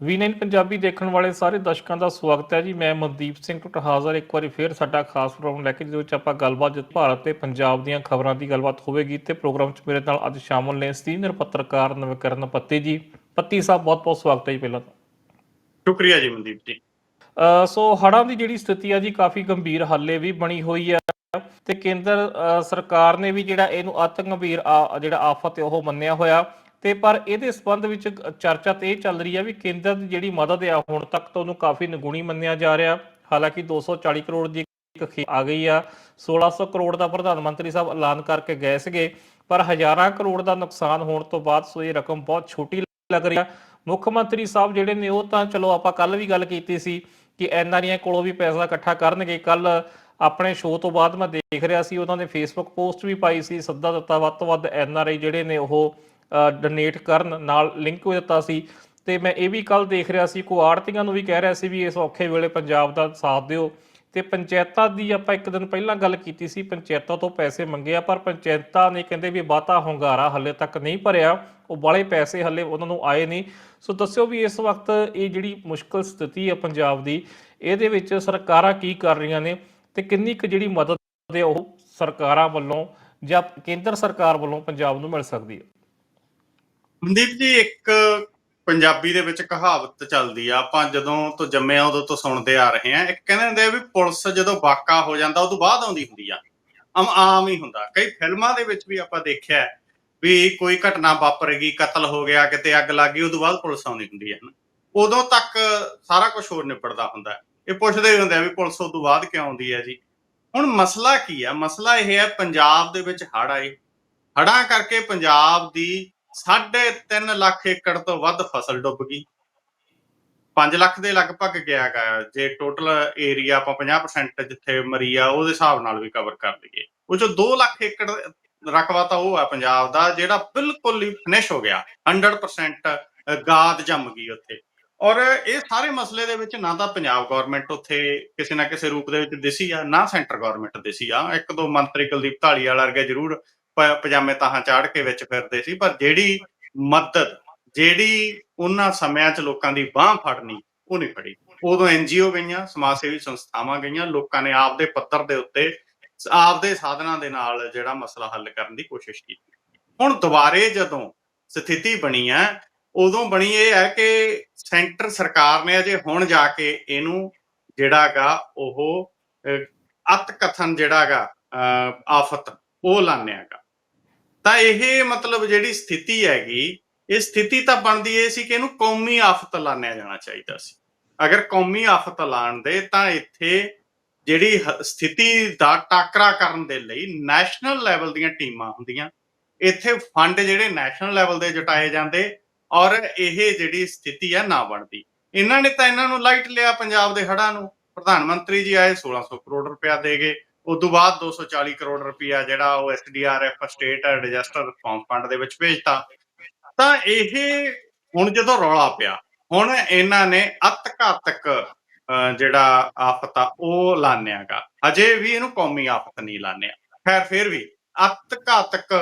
ਵੀ9 ਪੰਜਾਬੀ ਦੇਖਣ ਵਾਲੇ ਸਾਰੇ ਦਰਸ਼ਕਾਂ ਦਾ ਸਵਾਗਤ ਹੈ ਜੀ। ਮੈਂ ਮਨਦੀਪ ਸਿੰਘ ਟੁੱਟ ਹਾਜ਼ਰ ਇੱਕ ਵਾਰੀ ਫੇਰ ਸਾਡਾ ਖਾਸ ਪ੍ਰੋਗਰਾਮ ਲੈ ਕੇ ਜਿਹਦੇ ਵਿੱਚ ਆਪਾਂ ਗੱਲਬਾਤ ਭਾਰਤ ਤੇ ਪੰਜਾਬ ਦੀਆਂ ਖਬਰਾਂ ਦੀ ਗੱਲਬਾਤ ਹੋਵੇਗੀ ਤੇ ਪ੍ਰੋਗਰਾਮ 'ਚ ਮੇਰੇ ਨਾਲ ਅੱਜ ਸ਼ਾਮਲ ਨੇ ਸੀਨੀਅਰ ਪੱਤਰਕਾਰ ਨਵਕਰਨ ਪੱਤੀ ਜੀ ਪੱਤੀ ਸਾਹਿਬ ਬਹੁਤ ਬਹੁਤ ਸਵਾਗਤ ਹੈ ਜੀ ਪਹਿਲਾਂ ਤਾਂ। ਸ਼ੁਕਰੀਆ ਜੀ ਮਨਦੀਪ ਜੀ। ਸੋ ਹੜ੍ਹਾਂ ਦੀ ਜਿਹੜੀ ਸਥਿਤੀ ਆ ਜੀ ਕਾਫੀ ਗੰਭੀਰ ਹਾਲੇ ਵੀ ਬਣੀ ਹੋਈ ਆ ਤੇ ਕੇਂਦਰ ਸਰਕਾਰ ਨੇ ਵੀ ਜਿਹੜਾ ਇਹਨੂੰ ਅਤ ਗੰਭੀਰ ਜਿਹੜਾ ਆਫਤ ਉਹ ਮੰਨਿਆ ਹੋਇਆ। ਤੇ ਪਰ ਇਹਦੇ ਸੰਬੰਧ ਵਿੱਚ ਚਰਚਾ ਤੇ ਇਹ ਚੱਲ ਰਹੀ ਹੈ ਵੀ ਕੇਂਦਰ ਦੀ ਜਿਹੜੀ ਮਦਦ ਆ, ਹੁਣ ਤੱਕ ਤਾਂ ਉਹਨੂੰ ਕਾਫੀ ਨਿਗੁਣੀ ਮੰਨਿਆ ਜਾ ਰਿਹਾ। ਹਾਲਾਂਕਿ 240 ਕਰੋੜ ਦੀ ਇੱਕ ਖੇ- ਆ ਗਈ ਆ। 1600 ਕਰੋੜ ਦਾ ਪ੍ਰਧਾਨ ਮੰਤਰੀ ਸਾਹਿਬ ਐਲਾਨ ਕਰਕੇ ਗਏ ਸੀਗੇ, ਪਰ ਹਜ਼ਾਰਾਂ ਕਰੋੜ ਦਾ ਨੁਕਸਾਨ ਹੋਣ ਤੋਂ ਬਾਅਦ ਸੋ ਇਹ ਰਕਮ ਬਹੁਤ ਛੋਟੀ ਲੱਗ ਰਹੀ ਆ। ਮੁੱਖ ਮੰਤਰੀ ਸਾਹਿਬ ਜਿਹੜੇ ਨੇ ਉਹ ਤਾਂ ਚਲੋ ਆਪਾਂ ਕੱਲ ਵੀ ਗੱਲ ਕੀਤੀ ਸੀ ਕਿ ਐਨਆਰਆਈਆਂ ਕੋਲੋਂ ਵੀ ਪੈਸਾ ਇਕੱਠਾ ਕਰਨਗੇ। ਕੱਲ ਆਪਣੇ ਸ਼ੋਅ ਤੋਂ ਬਾਅਦ ਮੈਂ ਦੇਖ ਰਿਹਾ ਸੀ, ਉਹਨਾਂ ਨੇ ਫੇਸਬੁੱਕ ਪੋਸਟ ਵੀ ਪਾਈ ਸੀ, ਸੱਦਾ ਦਿੱਤਾ ਵੱਧ ਤੋਂ ਵੱਧ ਐਨਆਰਆਈ ਜਿਹੜੇ ਨੇ ਉਹ ਡੋਨੇਟ ਕਰਨ ਨਾਲ ਲਿੰਕ ਵੀ ਦਿੱਤਾ ਸੀ। ਤੇ ਮੈਂ ਇਹ ਵੀ ਕੱਲ ਦੇਖ ਰਿਹਾ ਸੀ ਕੋ ਆੜਤੀਆਂ ਨੂੰ ਵੀ ਕਹਿ ਰਿਹਾ ਸੀ ਵੀ ਇਸ ਔਖੇ ਵੇਲੇ ਪੰਜਾਬ ਦਾ ਸਾਥ ਦਿਓ। ਤੇ ਪੰਚਾਇਤਾਂ ਦੀ ਆਪਾਂ ਇੱਕ ਦਿਨ ਪਹਿਲਾਂ ਗੱਲ ਕੀਤੀ ਸੀ, ਪੰਚਾਇਤਾਂ ਤੋਂ ਪੈਸੇ ਮੰਗੇ ਆ ਪਰ ਪੰਚਾਇਤਾਂ ਨੇ ਕਹਿੰਦੇ ਵੀ ਬਾਤਾ ਹੁੰਗਾਰਾ ਹੱਲੇ ਤੱਕ ਨਹੀਂ ਭਰਿਆ, ਉਹ ਬਾਲੇ ਪੈਸੇ ਹੱਲੇ ਉਹਨਾਂ ਨੂੰ ਆਏ ਨਹੀਂ। ਸੋ ਦੱਸਿਓ ਵੀ ਇਸ ਵਕਤ ਇਹ ਜਿਹੜੀ ਮੁਸ਼ਕਲ ਸਥਿਤੀ ਹੈ ਪੰਜਾਬ ਦੀ, ਇਹਦੇ ਵਿੱਚ ਸਰਕਾਰਾਂ ਕੀ ਕਰ ਰਹੀਆਂ ਨੇ ਤੇ ਕਿੰਨੀ ਕੁ ਜਿਹੜੀ ਮਦਦ ਹੈ ਉਹ ਸਰਕਾਰਾਂ ਵੱਲੋਂ ਜਾਂ ਕੇਂਦਰ ਸਰਕਾਰ ਵੱਲੋਂ ਪੰਜਾਬ ਨੂੰ ਮਿਲ ਸਕਦੀ ਹੈ? ਮਨਦੀਪ ਜੀ, ਇੱਕ ਪੰਜਾਬੀ ਦੇ ਵਿੱਚ ਕਹਾਵਤ ਚੱਲਦੀ ਆ, ਆਪਾਂ ਜਦੋਂ ਤੋਂ ਜੰਮੇ ਆ, ਉਦੋਂ ਤੋਂ ਸੁਣਦੇ ਆ ਰਹੇ ਆ। ਇੱਕ ਕਹਿੰਦੇ ਹੁੰਦੇ ਆ ਵੀ ਪੁਲਿਸ ਜਦੋਂ ਵਾਕਾ ਹੋ ਜਾਂਦਾ, ਉਦੋਂ ਬਾਅਦ ਆਉਂਦੀ ਹੁੰਦੀ ਆ। ਆਮ ਆਮ ਹੀ ਹੁੰਦਾ। ਕਈ ਫਿਲਮਾਂ ਦੇ ਵਿੱਚ ਵੀ ਆਪਾਂ ਦੇਖਿਆ ਵੀ ਕੋਈ ਘਟਨਾ ਵਾਪਰੇਗੀ ਕਤਲ ਹੋ ਗਿਆ, ਕਿਤੇ ਅੱਗ ਲੱਗ ਗਈ, ਉਦੋਂ ਬਾਅਦ ਪੁਲਿਸ ਆਉਂਦੀ ਹੁੰਦੀ ਹੈ ਨਾ ਉਦੋਂ ਤੱਕ ਸਾਰਾ ਕੁਝ ਹੋਰ ਨਿਬੜਦਾ ਹੁੰਦਾ। ਇਹ ਪੁੱਛਦੇ ਹੀ ਹੁੰਦੇ ਆ ਵੀ ਪੁਲਿਸ ਉਦੋਂ ਬਾਅਦ ਕਿਉਂ ਆਉਂਦੀ ਹੈ ਜੀ? ਹੁਣ ਮਸਲਾ ਕੀ ਆ? ਮਸਲਾ ਇਹ ਹੈ, ਪੰਜਾਬ ਦੇ ਵਿੱਚ ਹੜ੍ਹ ਆਏ। ਹੜ੍ਹਾਂ ਕਰਕੇ ਪੰਜਾਬ ਦੀ 3.5 ਲੱਖ ਏਕੜ ਤੋਂ ਵੱਧ ਫਸਲ ਡੁੱਬ ਗਈ। 5 ਲੱਖ ਦੇ ਲਗਭਗ ਗਿਆ ਗਾ। ਜੇ ਟੋਟਲ ਏਰੀਆ ਆਪਾਂ 50% ਜਿੱਥੇ ਮਰੀ ਆ, ਉਹਦੇ ਹਿਸਾਬ ਨਾਲ ਵੀ ਕਵਰ ਕਰ ਲਈਏ। ਉਹ ਚੋਂ 2 ਲੱਖ ਏਕੜ ਰਕਬਾ ਤਾਂ ਉਹ ਆ ਪੰਜਾਬ ਦਾ, ਜਿਹੜਾ ਬਿਲਕੁਲ ਹੀ ਫਿਨਿਸ਼ ਹੋ ਗਿਆ। 100% ਗਾਦ ਜੰਮ ਗਈ ਉੱਥੇ। ਔਰ ਇਹ ਸਾਰੇ ਮਸਲੇ ਦੇ ਵਿੱਚ ਨਾ ਤਾਂ ਪੰਜਾਬ ਗਵਰਨਮੈਂਟ ਉੱਥੇ ਕਿਸੇ ਨਾ ਕਿਸੇ ਰੂਪ ਦੇ ਵਿੱਚ ਦਿਸੀ ਆ, ਨਾ ਸੈਂਟਰ ਗਵਰਨਮੈਂਟ ਦਿਸੀ ਆ। ਇੱਕ ਦੋ ਮੰਤਰੀ ਕੁਲਦੀਪ ਢਾਲੀਵਾਲ ਵਰਗੇ ਜ਼ਰੂਰ ਪਜਾਮੇ ਤਾਹਾਂ ਚਾੜ ਕੇ ਵਿੱਚ ਫਿਰਦੇ ਸੀ ਪਰ ਜਿਹੜੀ ਮਦਦ ਜਿਹੜੀ ਉਹਨਾਂ ਸਮਿਆਂ 'ਚ ਲੋਕਾਂ ਦੀ ਬਾਹ ਫੜਨੀ ਉਹ ਨਹੀਂ ਫੜੀ। ਉਦੋਂ ਐਨਜੀਓ ਗਈਆਂ ਸਮਾਜ ਸੇਵੀ ਸੰਸਥਾਵਾਂ ਗਈਆਂ ਲੋਕਾਂ ਨੇ ਆਪਦੇ ਪੱਤਰ ਦੇ ਉੱਤੇ ਆਪਦੇ ਸਾਧਨਾਂ ਦੇ ਨਾਲ ਜਿਹੜਾ ਮਸਲਾ ਹੱਲ ਕਰਨ ਦੀ ਕੋਸ਼ਿਸ਼ ਕੀਤੀ। ਹੁਣ ਦੁਬਾਰੇ ਜਦੋਂ ਸਥਿਤੀ ਬਣੀ ਹੈ ਉਦੋਂ ਬਣੀ ਇਹ ਹੈ ਕਿ ਸੈਂਟਰ ਸਰਕਾਰ ਨੇ ਅਜੇ ਹੁਣ ਜਾ ਕੇ ਇਹਨੂੰ ਜਿਹੜਾਗਾ ਉਹ ਅਹ, ਅਤ ਕਥਨ ਜਿਹੜਾਗਾ ਆਫਤ ਉਹ ਲਾਣਿਆਗਾ ਤਾਂ ਇਹ ਮਤਲਬ ਜਿਹੜੀ ਸਥਿਤੀ ਹੈਗੀ, ਇਹ ਸਥਿਤੀ ਤਾਂ ਬਣਦੀ ਇਹ ਸੀ ਕਿ ਇਹਨੂੰ ਕੌਮੀ ਆਫਤ ਲਾਣਿਆ ਜਾਣਾ ਚਾਹੀਦਾ ਸੀ। ਅਗਰ ਕੌਮੀ ਆਫਤ ਲਾਣ ਦੇ ਤਾਂ ਇੱਥੇ ਜਿਹੜੀ ਹ- ਸਥਿਤੀ ਦਾ ਟਾਕਰਾ ਕਰਨ ਦੇ ਲਈ ਨੈਸ਼ਨਲ ਲੈਵਲ ਦੀਆਂ ਟੀਮਾਂ ਹੁੰਦੀਆਂ। ਇੱਥੇ ਫੰਡ ਜਿਹੜੇ ਨੈਸ਼ਨਲ ਲੈਵਲ ਦੇ ਜਟਾਏ ਜਾਂਦੇ ਔਰ ਇਹ ਜਿਹੜੀ ਸਥਿਤੀ ਆ ਨਾ ਬਣਦੀ। ਇਹਨਾਂ ਨੇ ਤਾਂ ਇਹਨਾਂ ਨੂੰ ਲਾਈਟ ਲਿਆ ਪੰਜਾਬ ਦੇ ਹੜ੍ਹਾਂ ਨੂੰ। ਪ੍ਰਧਾਨ ਮੰਤਰੀ ਜੀ ਆਏ 1600 ਕਰੋੜ ਰੁਪਇਆ ਦੇ ਗਏ। ਉਸ ਤੋਂ ਬਾਅਦ 240 ਕਰੋੜ ਰੁਪਇਆ ਜਿਹੜਾ ਉਹ SDRF state disaster response fund ਦੇ ਵਿੱਚ ਭੇਜਤਾ। ਤਾਂ ਇਹ ਹੁਣ ਜਦੋਂ ਰੌਲਾ ਪਿਆ, ਹੁਣ ਇਹਨਾਂ ਨੇ ਅਤ ਘਾਤਕ ਜਿਹੜਾ ਆਫਤ ਆ, ਉਹ ਲਾਣਿਆਗਾ ਅਜੇ ਵੀ ਇਹਨੂੰ ਕੌਮੀ ਆਫਤ ਨਹੀਂ ਲਾਣਿਆ ਖੈਰ, ਫਿਰ ਵੀ ਅਤ ਘਾਤਕ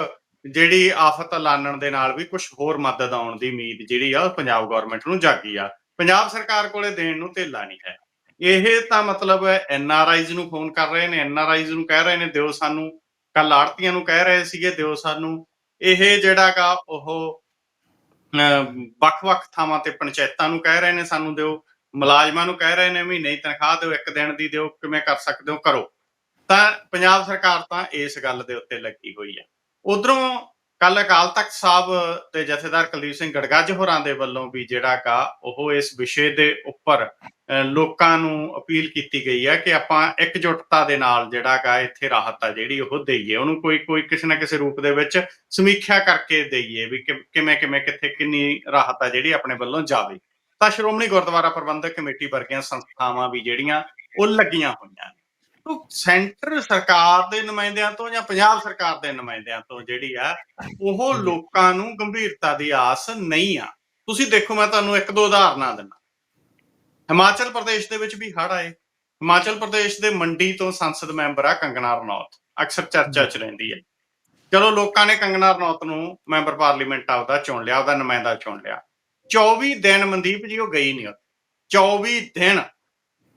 ਜਿਹੜੀ ਆਫਤ ਲਾਣਨ ਦੇ ਨਾਲ ਵੀ ਕੁਝ ਹੋਰ ਮਦਦ ਆਉਣ ਦੀ ਉਮੀਦ ਜਿਹੜੀ ਆ, ਉਹ ਪੰਜਾਬ ਗਵਰਨਮੈਂਟ ਨੂੰ ਜਾਗੀ ਆ। ਪੰਜਾਬ ਸਰਕਾਰ ਕੋਲੇ ਦੇਣ ਨੂੰ ਧੇਲਾ ਨਹੀਂ ਹੈ। ਇਹ ਤਾਂ ਮਤਲਬ ਐਨ ਆਰ ਆਈਜ਼ ਨੂੰ ਫੋਨ ਕਰ ਰਹੇ ਨੇ ਐਨ ਆਰ ਆਈਜ਼ ਨੂੰ ਕਹਿ ਰਹੇ ਨੇ ਦਿਓ ਸਾਨੂੰ ਕੱਲ ਆੜਤੀਆਂ ਨੂੰ ਕਹਿ ਰਹੇ ਸੀਗੇ ਦਿਓ ਸਾਨੂੰ। ਇਹ ਜਿਹੜਾਗਾ ਉਹ ਅਹ, ਵੱਖ-ਵੱਖ ਥਾਵਾਂ ਤੇ ਪੰਚਾਇਤਾਂ ਨੂੰ ਕਹਿ ਰਹੇ ਨੇ ਸਾਨੂੰ ਦਿਓ ਮੁਲਾਜ਼ਮਾਂ ਨੂੰ ਕਹਿ ਰਹੇ ਨੇ ਮਹੀਨੇ ਦੀ ਤਨਖਾਹ ਦਿਓ ਇੱਕ ਦਿਨ ਦੀ ਦਿਓ ਕਿਵੇਂ ਕਰ ਸਕਦੇ ਹੋ ਕਰੋ। ਤਾਂ ਪੰਜਾਬ ਸਰਕਾਰ ਤਾਂ ਇਸ ਗੱਲ ਦੇ ਉੱਤੇ ਲੱਗੀ ਹੋਈ ਹੈ। ਉਧਰੋਂ ਕੱਲ ਅਕਾਲ ਤਖਤ ਸਾਹਿਬ ਤੇ ਜਥੇਦਾਰ ਕੁਲਦੀਪ ਸਿੰਘ ਗੜਗੱਜ ਹੋਰਾਂ ਦੇ ਵੱਲੋਂ ਵੀ ਜਿਹੜਾ ਕਾ ਉਹ ਇਸ ਵਿਸ਼ੇ ਦੇ ਉੱਪਰ ਲੋਕਾਂ ਨੂੰ ਅਪੀਲ ਕੀਤੀ ਗਈ ਹੈ ਕਿ ਆਪਾਂ ਇਕਜੁੱਟਤਾ ਦੇ ਨਾਲ ਜਿਹੜਾ ਕਾ ਇੱਥੇ ਰਾਹਤ ਆ ਜਿਹੜੀ ਉਹ ਦੇਈਏ। ਉਹਨੂੰ ਕੋਈ ਕੋਈ ਕਿਸੇ ਨਾ ਕਿਸੇ ਰੂਪ ਦੇ ਵਿੱਚ ਸਮੀਖਿਆ ਕਰਕੇ ਦੇਈਏ ਵੀ ਕਿ- ਕਿਵੇਂ ਕਿਵੇਂ, ਕਿੱਥੇ ਕਿੰਨੀ ਰਾਹਤ ਆ ਜਿਹੜੀ ਆਪਣੇ ਵੱਲੋਂ ਜਾਵੇ। ਤਾਂ ਸ਼੍ਰੋਮਣੀ ਗੁਰਦੁਆਰਾ ਪ੍ਰਬੰਧਕ ਕਮੇਟੀ ਵਰਗੀਆਂ ਸੰਸਥਾਵਾਂ ਵੀ ਜਿਹੜੀਆਂ, ਉਹ ਲੱਗੀਆਂ ਹੋਈਆਂ ਨੇ। ਸੈਂਟਰ ਸਰਕਾਰ ਦੇ ਨੁਮਾਇੰਦਿਆਂ ਤੋਂ ਜਾਂ ਪੰਜਾਬ ਸਰਕਾਰ ਦੇ ਨੁਮਾਇੰਦਿਆਂ ਤੋਂ ਜਿਹੜੀ ਆ ਉਹ ਲੋਕਾਂ ਨੂੰ ਗੰਭੀਰਤਾ ਦੀ ਆਸ ਨਹੀਂ ਆ। ਤੁਸੀਂ ਦੇਖੋ ਮੈਂ ਤੁਹਾਨੂੰ ਇੱਕ ਦੋ ਉਦਾਹਰਨਾਂ ਦਿੰਦਾ। ਹਿਮਾਚਲ ਪ੍ਰਦੇਸ਼ ਦੇ ਵਿੱਚ ਵੀ ਹੜ੍ਹ ਆਏ। ਹਿਮਾਚਲ ਪ੍ਰਦੇਸ਼ ਦੇ ਮੰਡੀ ਤੋਂ ਸੰਸਦ ਮੈਂਬਰ ਆ ਕੰਗਨਾ ਰਣੌਤ। ਅਕਸਰ ਚਰਚਾ 'ਚ ਰਹਿੰਦੀ ਹੈ ਚਲੋ ਲੋਕਾਂ ਨੇ ਕੰਗਨਾ ਰਣੌਤ ਨੂੰ ਮੈਂਬਰ ਪਾਰਲੀਮੈਂਟ ਆਪਦਾ ਚੁਣ ਲਿਆ ਉਹਦਾ ਨੁਮਾਇੰਦਾ ਚੁਣ ਲਿਆ। 24 ਦਿਨ ਮਨਦੀਪ ਜੀ ਉਹ ਗਈ ਨਹੀਂ 24 ਦਿਨ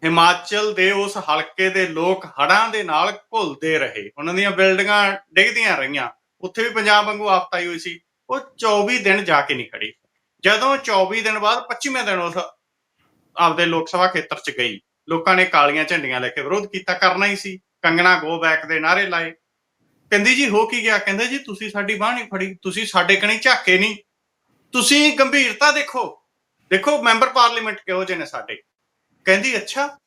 ਹਿਮਾਚਲ ਦੇ ਉਸ ਹਲਕੇ ਦੇ ਲੋਕ ਹੜਾਂ ਦੇ ਨਾਲ ਘੁਲਦੇ ਰਹੇ। ਉਹਨਾਂ ਦੀਆਂ ਬਿਲਡਿੰਗਾਂ ਡਿੱਗਦੀਆਂ ਰਹੀਆਂ। ਉੱਥੇ ਵੀ ਪੰਜਾਬ ਵਾਂਗੂ ਆਫਤ ਆਈ ਹੋਈ ਸੀ। ਉਹ 24 ਦਿਨ ਜਾ ਕੇ ਨਹੀਂ ਖੜੀ ਜਦੋਂ 24 ਦਿਨ ਬਾਅਦ 25ਵੇਂ ਦਿਨ ਉਸ ਆਪਦੇ ਲੋਕ ਸਭਾ ਖੇਤਰ 'ਚ ਗਈ। ਲੋਕਾਂ ਨੇ ਕਾਲੀਆਂ ਝੰਡੀਆਂ ਲੈ ਕੇ ਵਿਰੋਧ ਕੀਤਾ। ਕਰਨਾ ਹੀ ਸੀ। ਕੰਗਣਾ ਗੋ ਬੈਕ ਦੇ ਨਾਰੇ ਲਾਏ। ਕਹਿੰਦੀ ਜੀ, ਹੋ ਕੀ ਗਿਆ? ਕਹਿੰਦੇ ਜੀ, ਤੁਸੀਂ ਸਾਡੀ ਬਾਹ ਨਹੀਂ ਫੜੀ। ਤੁਸੀਂ ਸਾਡੇ ਕਣੀ ਝਾਕੇ ਨਹੀਂ। ਤੁਸੀਂ ਗੰਭੀਰਤਾ ਦੇਖੋ। ਦੇਖੋ ਮੈਂਬਰ ਪਾਰਲੀਮੈਂਟ ਕਿਹੋ ਜਿਹੇ ਨੇ ਸਾਡੇ। ਕਹਿੰਦੀ ਅੱਛਾ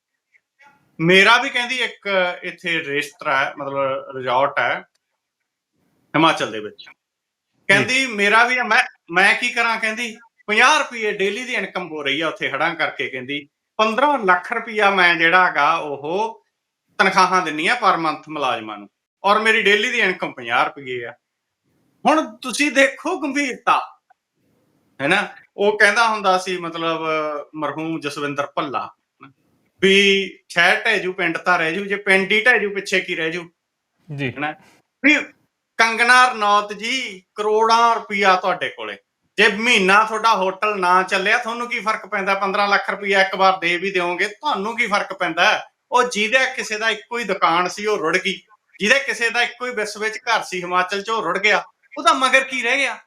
ਮੇਰਾ ਵੀ ਕਹਿੰਦੀ ਇੱਕ ਇੱਥੇ ਰੇਸਤਰਾ ਹੈ ਮਤਲਬ ਰਿਜ਼ੋਰਟ ਹੈ ਹਿਮਾਚਲ ਦੇ ਵਿੱਚ। ਕਹਿੰਦੀ ਮੇਰਾ ਵੀ ਹੈ, ਮੈਂ ਮੈਂ ਕੀ ਕਰਾਂ? ਕਹਿੰਦੀ 50 ਰੁਪਏ ਡੇਲੀ ਦੀ ਇਨਕਮ ਹੋ ਰਹੀ ਆ ਉੱਥੇ ਹੜਾਂ ਕਰਕੇ ਕਹਿੰਦੀ। 15 ਲੱਖ ਰੁਪਇਆ ਮੈਂ ਜਿਹੜਾ ਹੈਗਾ ਉਹ ਤਨਖਾਹਾਂ ਦਿੰਨੀ ਆ ਪਰ ਮੰਥ ਮੁਲਾਜ਼ਮਾਂ ਨੂੰ। ਔਰ ਮੇਰੀ ਡੇਲੀ ਦੀ ਇਨਕਮ 50 ਰੁਪਏ ਆ। ਹੁਣ ਤੁਸੀਂ ਦੇਖੋ ਗੰਭੀਰਤਾ। ਹੈਨਾ? ਉਹ ਕਹਿੰਦਾ ਹੁੰਦਾ ਸੀ ਮਤਲਬ ਮਰਹੂਮ ਜਸਵਿੰਦਰ ਭੱਲਾ। ਵੀ ਸ਼ਹਿਰ ਢਹਿ ਜੂ ਪਿੰਡ ਤਾਂ ਰਹਿ ਜੂ ਜੇ ਪਿੰਡ ਹੀ ਢਹਿ ਜੂ ਪਿੱਛੇ ਕੀ ਰਹਿ ਜੂ? ਜੀ। ਹੈਨਾ? ਵੀ ਕੰਗਨਾ ਰਣੌਤ ਜੀ ਕਰੋੜਾਂ ਰੁਪਇਆ ਤੁਹਾਡੇ ਕੋਲੇ। ਜੇ ਮਹੀਨਾ ਤੁਹਾਡਾ ਹੋਟਲ ਨਾ ਚੱਲਿਆ ਤੁਹਾਨੂੰ ਕੀ ਫ਼ਰਕ ਪੈਂਦਾ? 15 ਲੱਖ ਰੁਪਇਆ ਇੱਕ ਵਾਰ ਦੇ ਵੀ ਦਿਓਗੇ ਤੁਹਾਨੂੰ ਕੀ ਫ਼ਰਕ ਪੈਂਦਾ? ਉਹ ਜਿਹਦੇ ਕਿਸੇ ਦਾ ਇੱਕੋ ਹੀ ਦੁਕਾਨ ਸੀ ਉਹ ਰੁੜ ਗਈ। ਜਿਹਦੇ ਕਿਸੇ ਦਾ ਇੱਕੋ ਹੀ ਵਿਸ ਵਿੱਚ ਘਰ ਸੀ ਹਿਮਾਚਲ 'ਚ ਉਹ ਰੁੜ ਗਿਆ। ਉਹਦਾ ਮਗਰ ਕੀ ਰਹਿ ਗਿਆ?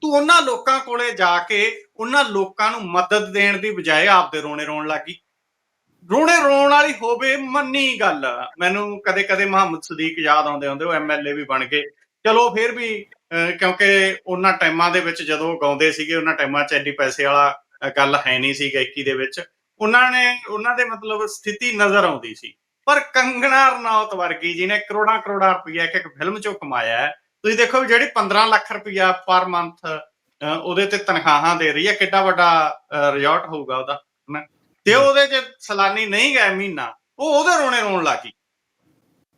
ਤੂੰ ਉਹਨਾਂ ਲੋਕਾਂ ਕੋਲੇ ਜਾ ਕੇ ਉਹਨਾਂ ਲੋਕਾਂ ਨੂੰ ਮਦਦ ਦੇਣ ਦੀ ਬਜਾਏ ਆਪਦੇ ਰੋਣੇ ਰੋਣ ਲੱਗੀ ਰੋਣੇ ਰੋਣ ਵਾਲੀ ਹੋਵੇ ਮੰਨੀ ਗੱਲ। ਮੈਨੂੰ ਕਦੇ ਕਦੇ ਮੁਹੰਮਦ ਸਦੀਕ ਯਾਦ ਆਉਂਦੇ ਹੁੰਦੇ, ਉਹ ਐਮਐਲਏ ਵੀ ਬਣ ਗਏ ਚਲੋ ਫਿਰ ਵੀ ਕਿਉਂਕਿ ਉਹਨਾਂ ਟਾਈਮਾਂ ਦੇ ਵਿੱਚ ਜਦੋਂ ਗਾਉਂਦੇ ਸੀਗੇ, ਉਹਨਾਂ ਟਾਈਮਾਂ 'ਚ ਐਡੀ ਪੈਸੇ ਵਾਲਾ ਗੱਲ ਹੈ ਨਹੀਂ ਸੀ ਗਾਇਕੀ ਦੇ ਵਿੱਚ। ਉਹਨਾਂ ਨੇ, ਉਹਨਾਂ ਦੇ ਮਤਲਬ ਸਥਿਤੀ ਨਜ਼ਰ ਆਉਂਦੀ ਸੀ। ਪਰ ਕੰਗਣਾ ਰਣੌਤ ਵਰਗੀ, ਜਿਹਨੇ ਕਰੋੜਾਂ ਕਰੋੜਾਂ ਰੁਪਈਆ ਇੱਕ ਇੱਕ ਫਿਲਮ 'ਚੋਂ ਕਮਾਇਆ ਹੈ, ਤੁਸੀਂ ਦੇਖੋ ਵੀ ਜਿਹੜੀ 15 ਲੱਖ ਰੁਪਈਆ ਪਰ ਮੰਥ ਉਹਦੇ ਤੇ ਤਨਖਾਹਾਂ ਦੇ ਰਹੀ ਹੈ, ਕਿੱਡਾ ਵੱਡਾ ਰਿਜ਼ੋਰਟ ਹੋਊਗਾ ਉਹਦਾ, ਹਨਾ? ਤੇ ਉਹਦੇ 'ਚ ਸਲਾਨੀ ਨਹੀਂ ਗਏ ਮਹੀਨਾ, ਉਹ ਉਹਦੇ ਰੋਣੇ ਰੋਣ ਲੱਗੀ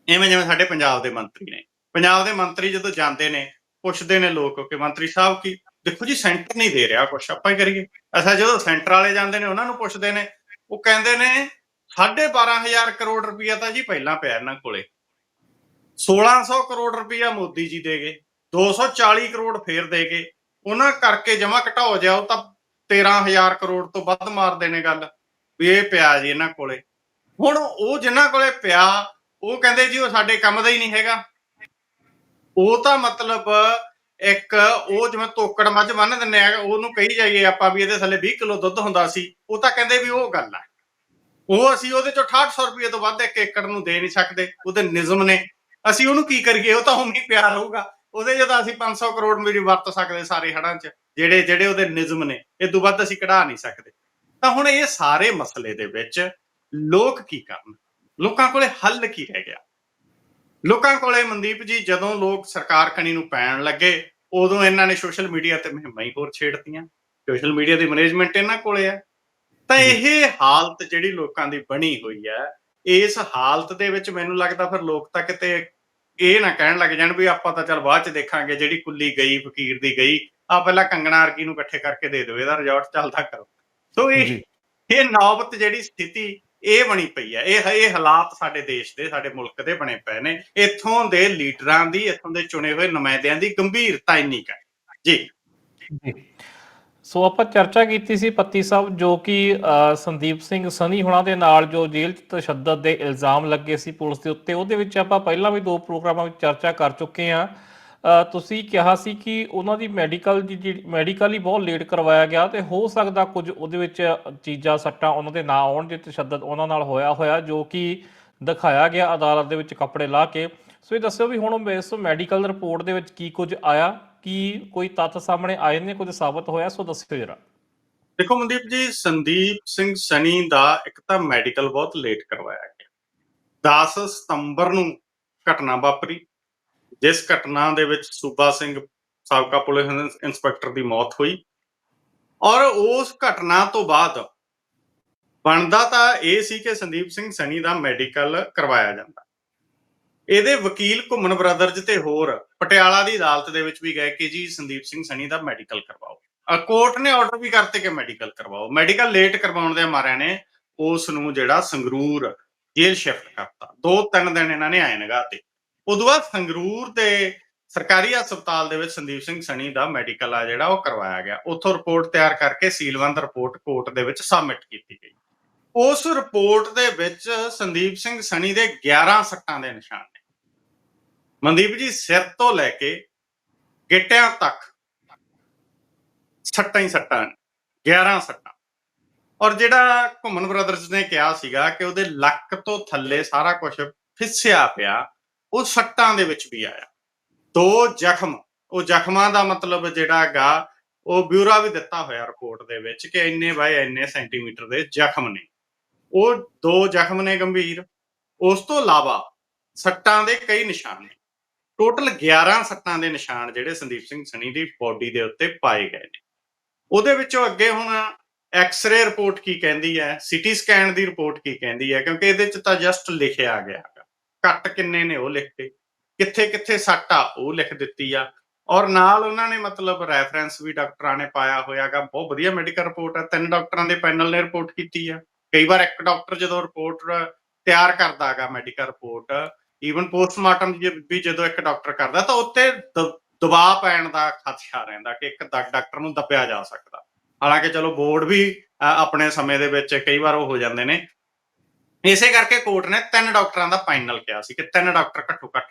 ਐਵੇਂ ਜਿਵੇਂ ਸਾਡੇ ਪੰਜਾਬ ਦੇ ਮੰਤਰੀ ਨੇ। ਪੰਜਾਬ ਦੇ ਮੰਤਰੀ ਜਦੋਂ ਜਾਂਦੇ ਨੇ, ਪੁੱਛਦੇ ਨੇ ਲੋਕ ਕਿ ਮੰਤਰੀ ਸਾਹਿਬ ਕੀ, ਦੇਖੋ ਜੀ ਸੈਂਟਰ ਨਹੀਂ ਦੇ ਰਿਹਾ ਕੁਛ, ਆਪਾਂ ਹੀ ਕਰੀਏ। ਅੱਛਾ, ਜਦੋਂ ਸੈਂਟਰ ਵਾਲੇ ਜਾਂਦੇ ਨੇ, ਉਹਨਾਂ ਨੂੰ ਪੁੱਛਦੇ ਨੇ, ਉਹ ਕਹਿੰਦੇ ਨੇ 12500 ਕਰੋੜ ਰੁਪਇਆ ਤਾਂ ਜੀ ਪਹਿਲਾਂ ਪਿਆ ਇਹਨਾਂ ਕੋਲੇ। 1600 ਕਰੋੜ ਰੁਪਇਆ ਮੋਦੀ ਜੀ ਦੇ ਗਏ 240 ਕਰੋੜ ਫੇਰ ਦੇ ਗਏ। ਉਹਨਾਂ ਕਰਕੇ ਜਮਾ ਘਟਾਓ ਜਾਓ ਤਾਂ 13000 ਕਰੋੜ ਤੋਂ ਵੱਧ ਮਾਰਦੇ ਨੇ ਗੱਲ। ਵੀ ਇਹ ਪਿਆ ਜੀ ਇਹਨਾਂ ਕੋਲੇ। ਹੁਣ ਉਹ ਜਿਨ੍ਹਾਂ ਕੋਲੇ ਪਿਆ, ਉਹ ਕਹਿੰਦੇ ਜੀ ਉਹ ਸਾਡੇ ਕੰਮ ਦਾ ਹੀ ਨਹੀਂ ਹੈਗਾ। ਉਹ ਤਾਂ ਮਤਲਬ ਇੱਕ ਉਹ ਜਿਵੇਂ ਤੋਕੜ ਮੱਝ ਬੰਨ ਦਿੰਨੇ ਆ, ਉਹਨੂੰ ਕਹੀ ਜਾਈਏ ਆਪਾਂ ਵੀ ਇਹਦੇ ਥੱਲੇ 20 ਕਿਲੋ ਦੁੱਧ ਹੁੰਦਾ ਸੀ, ਉਹ ਤਾਂ ਕਹਿੰਦੇ ਵੀ ਉਹ ਗੱਲ ਆ। ਉਹ ਅਸੀਂ ਉਹਦੇ ਚੋਂ 6800 ਰੁਪਏ ਤੋਂ ਵੱਧ ਇੱਕ ਏਕੜ ਨੂੰ ਦੇ ਨਹੀਂ ਸਕਦੇ, ਉਹਦੇ ਨਿਯਮ ਨੇ। ਅਸੀਂ ਉਹਨੂੰ ਕੀ ਕਰੀਏ, ਉਹ ਤਾਂ ਉਮੀ ਪਿਆ ਰਹੂਗਾ। ਉਹਦੇ ਜਦੋਂ ਅਸੀਂ 500 ਕਰੋੜ ਵੀ ਵਰਤ ਸਕਦੇ ਸਾਰੇ ਹੜਾਂ 'ਚ, ਜਿਹੜੇ ਜਿਹੜੇ ਉਹਦੇ ਨਿਯਮ ਨੇ, ਇਹ ਤੋਂ ਵੱਧ ਅਸੀਂ ਕਢਾ ਨਹੀਂ ਸਕਦੇ। ਤਾਂ ਹੁਣ ਇਹ ਸਾਰੇ ਮਸਲੇ ਦੇ ਵਿੱਚ ਲੋਕ ਕੀ ਕਰਨ? ਲੋਕਾਂ ਕੋਲੇ ਹੱਲ ਕੀ ਰਹਿ ਗਿਆ? ਲੋਕਾਂ ਕੋਲੇ ਮਨਦੀਪ ਜੀ ਜਦੋਂ ਲੋਕ ਸਰਕਾਰ ਕਣੀ ਨੂੰ ਪੈਣ ਲੱਗੇ ਉਦੋਂ ਇਹਨਾਂ ਨੇ ਸੋਸ਼ਲ ਮੀਡੀਆ ਤੇ ਮੁਹਿੰਮਾਂ ਹੀ ਹੋਰ ਛੇੜਤੀਆਂ। ਸੋਸ਼ਲ ਮੀਡੀਆ ਦੀ ਮੈਨੇਜਮੈਂਟ ਇਹਨਾਂ ਕੋਲੇ ਹੈ ਤਾਂ ਇਹ ਹਾਲਤ ਜਿਹੜੀ ਲੋਕਾਂ ਦੀ ਬਣੀ ਹੋਈ ਹੈ ਇਸ ਹਾਲਤ ਦੇ ਵਿੱਚ ਮੈਨੂੰ ਲੱਗਦਾ ਫਿਰ ਲੋਕ ਤਾਂ ਕਿਤੇ ਇਹ ਨਾ ਕਹਿਣ ਲੱਗ ਜਾਣ ਵੀ ਆਪਾਂ ਤਾਂ ਚੱਲ ਬਾਅਦ ਚ ਦੇਖਾਂਗੇ ਜਿਹੜੀ ਕੁੱਲੀ ਗਈ ਫਕੀਰ ਦੀ ਗਈ ਆ ਪਹਿਲਾਂ ਕੰਗਣਾ ਅਰਕੀ ਨੂੰ ਇਕੱਠੇ ਕਰਕੇ ਦੇ ਦਿਓ ਇਹਦਾ ਰਿਜ਼ੋਰਟ ਚੱਲਦਾ ਕਰੋ। ਸੋ ਇਹ ਇਹ ਨੌਬਤ ਜਿਹੜੀ ਸਥਿਤੀ ਇਹ ਬਣੀ ਪਈ ਹੈ। ਇਹ ਇਹ ਹਾਲਾਤ ਸਾਡੇ ਦੇਸ਼ ਦੇ ਸਾਡੇ ਮੁਲਕ ਦੇ ਬਣੇ ਪਏ ਨੇ। ਇੱਥੋਂ ਦੇ ਲੀਡਰਾਂ ਦੀ ਇੱਥੋਂ ਦੇ ਚੁਣੇ ਹੋਏ ਨੁਮਾਇੰਦਿਆਂ ਦੀ ਗੰਭੀਰਤਾ ਇੰਨੀ ਕੁ ਹੈ। ਜੀ। ਸੋ ਆਪਾਂ ਚਰਚਾ ਕੀਤੀ ਸੀ ਪੱਤੀ ਸਾਹਿਬ ਜੋ ਕਿ ਸੰਦੀਪ ਸਿੰਘ ਸਨੀ ਹੁਣਾਂ ਦੇ ਨਾਲ ਜੋ ਜੇਲ੍ਹ 'ਚ ਤਸ਼ੱਦਦ ਦੇ ਇਲਜ਼ਾਮ ਲੱਗੇ ਸੀ ਪੁਲਿਸ ਦੇ ਉੱਤੇ ਉਹਦੇ ਵਿੱਚ ਆਪਾਂ ਪਹਿਲਾਂ ਵੀ ਦੋ ਪ੍ਰੋਗਰਾਮਾਂ ਵਿੱਚ ਚਰਚਾ ਕਰ ਚੁੱਕੇ ਆ ਤੁਸੀਂ ਕਿਹਾ ਸੀ ਕਿ ਉਹਨਾਂ ਦੀ ਮੈਡੀਕਲ ਦੀ ਮੈਡੀਕਲ ਹੀ ਬਹੁਤ ਲੇਟ ਕਰਵਾਇਆ ਗਿਆ ਤੇ ਹੋ ਸਕਦਾ ਕੁਝ ਉਹਦੇ ਵਿੱਚ ਚੀਜ਼ਾਂ, ਸੱਟਾਂ ਉਹਨਾਂ ਦੇ ਨਾ ਆਉਣ ਜੇ ਤਸ਼ੱਦਦ ਉਹਨਾਂ ਨਾਲ ਹੋਇਆ ਹੋਇਆ, ਜੋ ਕਿ ਦਿਖਾਇਆ ਗਿਆ ਅਦਾਲਤ ਦੇ ਵਿੱਚ ਕੱਪੜੇ ਲਾ ਕੇ। ਸੋ ਇਹ ਦੱਸਿਓ ਵੀ ਹੁਣ ਇਸ ਮੈਡੀਕਲ ਰਿਪੋਰਟ ਦੇ ਵਿੱਚ ਕੀ ਕੁਝ ਆਇਆ, ਕੀ ਕੋਈ ਤੱਥ ਸਾਹਮਣੇ ਆਏ ਨੇ, ਕੁਝ ਸਾਬਤ ਹੋਇਆ, ਸੋ ਦੱਸਿਓ ਜਰਾ। ਦੇਖੋ ਮਨਦੀਪ ਜੀ, ਸੰਦੀਪ ਸਿੰਘ ਸਨੀ ਦਾ ਇੱਕ ਤਾਂ ਮੈਡੀਕਲ ਬਹੁਤ ਲੇਟ ਕਰਵਾਇਆ ਗਿਆ। 10 ਸਤੰਬਰ ਨੂੰ ਘਟਨਾ ਵਾਪਰੀ। ਜਿਸ ਘਟਨਾ ਦੇ ਵਿੱਚ ਸੂਬਾ ਸਿੰਘ ਸਾਬਕਾ ਪੁਲਿਸ ਇੰਸਪੈਕਟਰ ਦੀ ਮੌਤ ਹੋਈ ਔਰ ਉਸ ਘਟਨਾ ਤੋਂ ਬਾਅਦ ਬਣਦਾ ਤਾਂ ਇਹ ਸੀ ਕਿ ਸੰਦੀਪ ਸਿੰਘ ਸਨੀ ਦਾ ਮੈਡੀਕਲ ਕਰਵਾਇਆ ਜਾਂਦਾ। ਇਹਦੇ ਵਕੀਲ ਘੁੰਮਣ ਬ੍ਰਦਰਜ਼ ਤੇ ਹੋਰ ਪਟਿਆਲਾ ਦੀ ਅਦਾਲਤ ਦੇ ਵਿੱਚ ਵੀ ਗਏ ਕਿ ਜੀ ਸੰਦੀਪ ਸਿੰਘ ਸਨੀ ਦਾ ਮੈਡੀਕਲ ਕਰਵਾਓ। ਕੋਰਟ ਨੇ ਆਰਡਰ ਵੀ ਕਰਤੇ ਕਿ ਮੈਡੀਕਲ ਕਰਵਾਓ। ਮੈਡੀਕਲ ਲੇਟ ਕਰਵਾਉਣ ਦੇ ਮਾਰਿਆਂ ਨੇ ਉਸ ਨੂੰ ਜਿਹੜਾ ਸੰਗਰੂਰ ਜੇਲ੍ਹ ਸ਼ਿਫਟ ਕਰਤਾ। ਦੋ ਤਿੰਨ ਦਿਨ ਇਹਨਾਂ ਨੇ ਆਏ ਨਗਾ ਤੇ। ਉਦੋਂ ਬਾਅਦ ਸੰਗਰੂਰ ਦੇ ਸਰਕਾਰੀ ਹਸਪਤਾਲ ਦੇ ਵਿੱਚ ਸੰਦੀਪ ਸਿੰਘ ਸਣੀ ਦਾ ਮੈਡੀਕਲ ਆ ਜਿਹੜਾ ਉਹ ਕਰਵਾਇਆ ਗਿਆ। ਉੱਥੋਂ ਰਿਪੋਰਟ ਤਿਆਰ ਕਰਕੇ ਸੀਲਵੰਦ ਰਿਪੋਰਟ ਕੋਰਟ ਦੇ ਵਿੱਚ ਸਬਮਿਟ ਕੀਤੀ ਗਈ। ਉਸ ਰਿਪੋਰਟ ਦੇ ਵਿੱਚ ਸੰਦੀਪ ਸਿੰਘ ਸਣੀ ਦੇ 11 ਸੱਟਾਂ ਦੇ ਨਿਸ਼ਾਨ ਨੇ। ਮਨਦੀਪ ਜੀ ਸਿਰ ਤੋਂ ਲੈ ਕੇ ਗਿੱਟਿਆਂ ਤੱਕ ਸੱਟਾਂ ਹੀ ਸੱਟਾਂ ਨੇ, 11 ਸੱਟਾਂ। ਔਰ ਜਿਹੜਾ ਘੁੰਮਨ ਬ੍ਰਦਰਜ਼ ਨੇ ਕਿਹਾ ਸੀਗਾ ਕਿ ਉਹਦੇ ਲੱਕ ਤੋਂ ਥੱਲੇ ਸਾਰਾ ਕੁਝ ਫਿਸਿਆ ਪਿਆ ਉਹ ਸੱਟਾਂ ਦੇ ਵਿੱਚ ਵੀ ਆਇਆ। ਦੋ ਜ਼ਖਮ, ਉਹ ਜ਼ਖਮਾਂ ਦਾ ਮਤਲਬ ਜਿਹੜਾ ਹੈਗਾ, ਉਹ ਬਿਊਰਾ ਵੀ ਦਿੱਤਾ ਹੋਇਆ ਰਿਪੋਰਟ ਦੇ ਵਿੱਚ ਕਿ ਇੰਨੇ ਬਾਏ ਇੰਨੇ ਸੈਂਟੀਮੀਟਰ ਦੇ ਜ਼ਖਮ ਨੇ। ਉਹ ਦੋ ਜ਼ਖਮ ਨੇ ਗੰਭੀਰ। ਉਸ ਤੋਂ ਇਲਾਵਾ ਸੱਟਾਂ ਦੇ ਕਈ ਨਿਸ਼ਾਨ ਨੇ। ਟੋਟਲ 11 ਸੱਟਾਂ ਦੇ ਨਿਸ਼ਾਨ ਜਿਹੜੇ ਸੰਦੀਪ ਸਿੰਘ ਸਣੀ ਦੀ ਬੋਡੀ ਦੇ ਉੱਤੇ ਪਾਏ ਗਏ ਨੇ। ਉਹਦੇ ਵਿੱਚੋਂ ਅੱਗੇ ਹੁਣ ਐਕਸ-ਰੇ ਰਿਪੋਰਟ ਕੀ ਕਹਿੰਦੀ ਹੈ, ਸੀਟੀ ਸਕੈਨ ਦੀ ਰਿਪੋਰਟ ਕੀ ਕਹਿੰਦੀ ਹੈ, ਕਿਉਂਕਿ ਇਹਦੇ ਚ ਤਾਂ ਜਸਟ ਲਿਖਿਆ ਗਿਆ। ਕੱਟ ਕਿੰਨੇ ਨੇ ਉਹ ਲਿਖ ਕਿੱਥੇ ਕਿੱਥੇ ਸੱਟ ਆ, ਉਹ ਲਿਖ ਦਿੱਤੀ ਆ। ਔਰ ਨਾਲ ਉਹਨਾਂ ਨੇ ਮਤਲਬ ਰੈਫਰੈਂਸ ਵੀ ਡਾਕਟਰਾਂ ਨੇ ਪਾਇਆ ਹੋਇਆਗਾ ਬਹੁਤ ਵਧੀਆ ਮੈਡੀਕਲ ਰਿਪੋਰਟ ਹੈ ਤਿੰਨ ਡਾਕਟਰਾਂ ਦੇ ਪੈਨਲ ਨੇ ਰਿਪੋਰਟ ਕੀਤੀ ਆ। ਕਈ ਵਾਰ ਇੱਕ ਡਾਕਟਰ ਜਦੋਂ ਰਿਪੋਰਟ ਤਿਆਰ ਕਰਦਾ ਮੈਡੀਕਲ ਰਿਪੋਰਟ ਈਵਨ ਪੋਸਟਮਾਰਟਮ ਵੀ ਜਦੋਂ ਇੱਕ ਡਾਕਟਰ ਕਰਦਾ, ਤਾਂ ਉੱਤੇ ਦਬਾਅ ਪੈਣ ਦਾ ਖਤਰਾ ਰਹਿੰਦਾ ਕਿ ਇੱਕ ਡਾ- ਡਾਕਟਰ ਨੂੰ ਦੱਬਿਆ ਜਾ ਸਕਦਾ। ਹਾਲਾਂਕਿ ਚਲੋ ਬੋਰਡ ਵੀ ਆਪਣੇ ਸਮੇਂ ਦੇ ਵਿੱਚ ਕਈ ਵਾਰ ਉਹ ਹੋ ਜਾਂਦੇ ਨੇ ਇਸੇ ਕਰਕੇ ਕੋਰਟ ਨੇ ਤਿੰਨ ਡਾਕਟਰਾਂ ਦਾ ਫਾਈਨਲ ਕਿਹਾ ਸੀ ਕਿ ਤਿੰਨ ਡਾਕਟਰ ਘੱਟੋ ਘੱਟ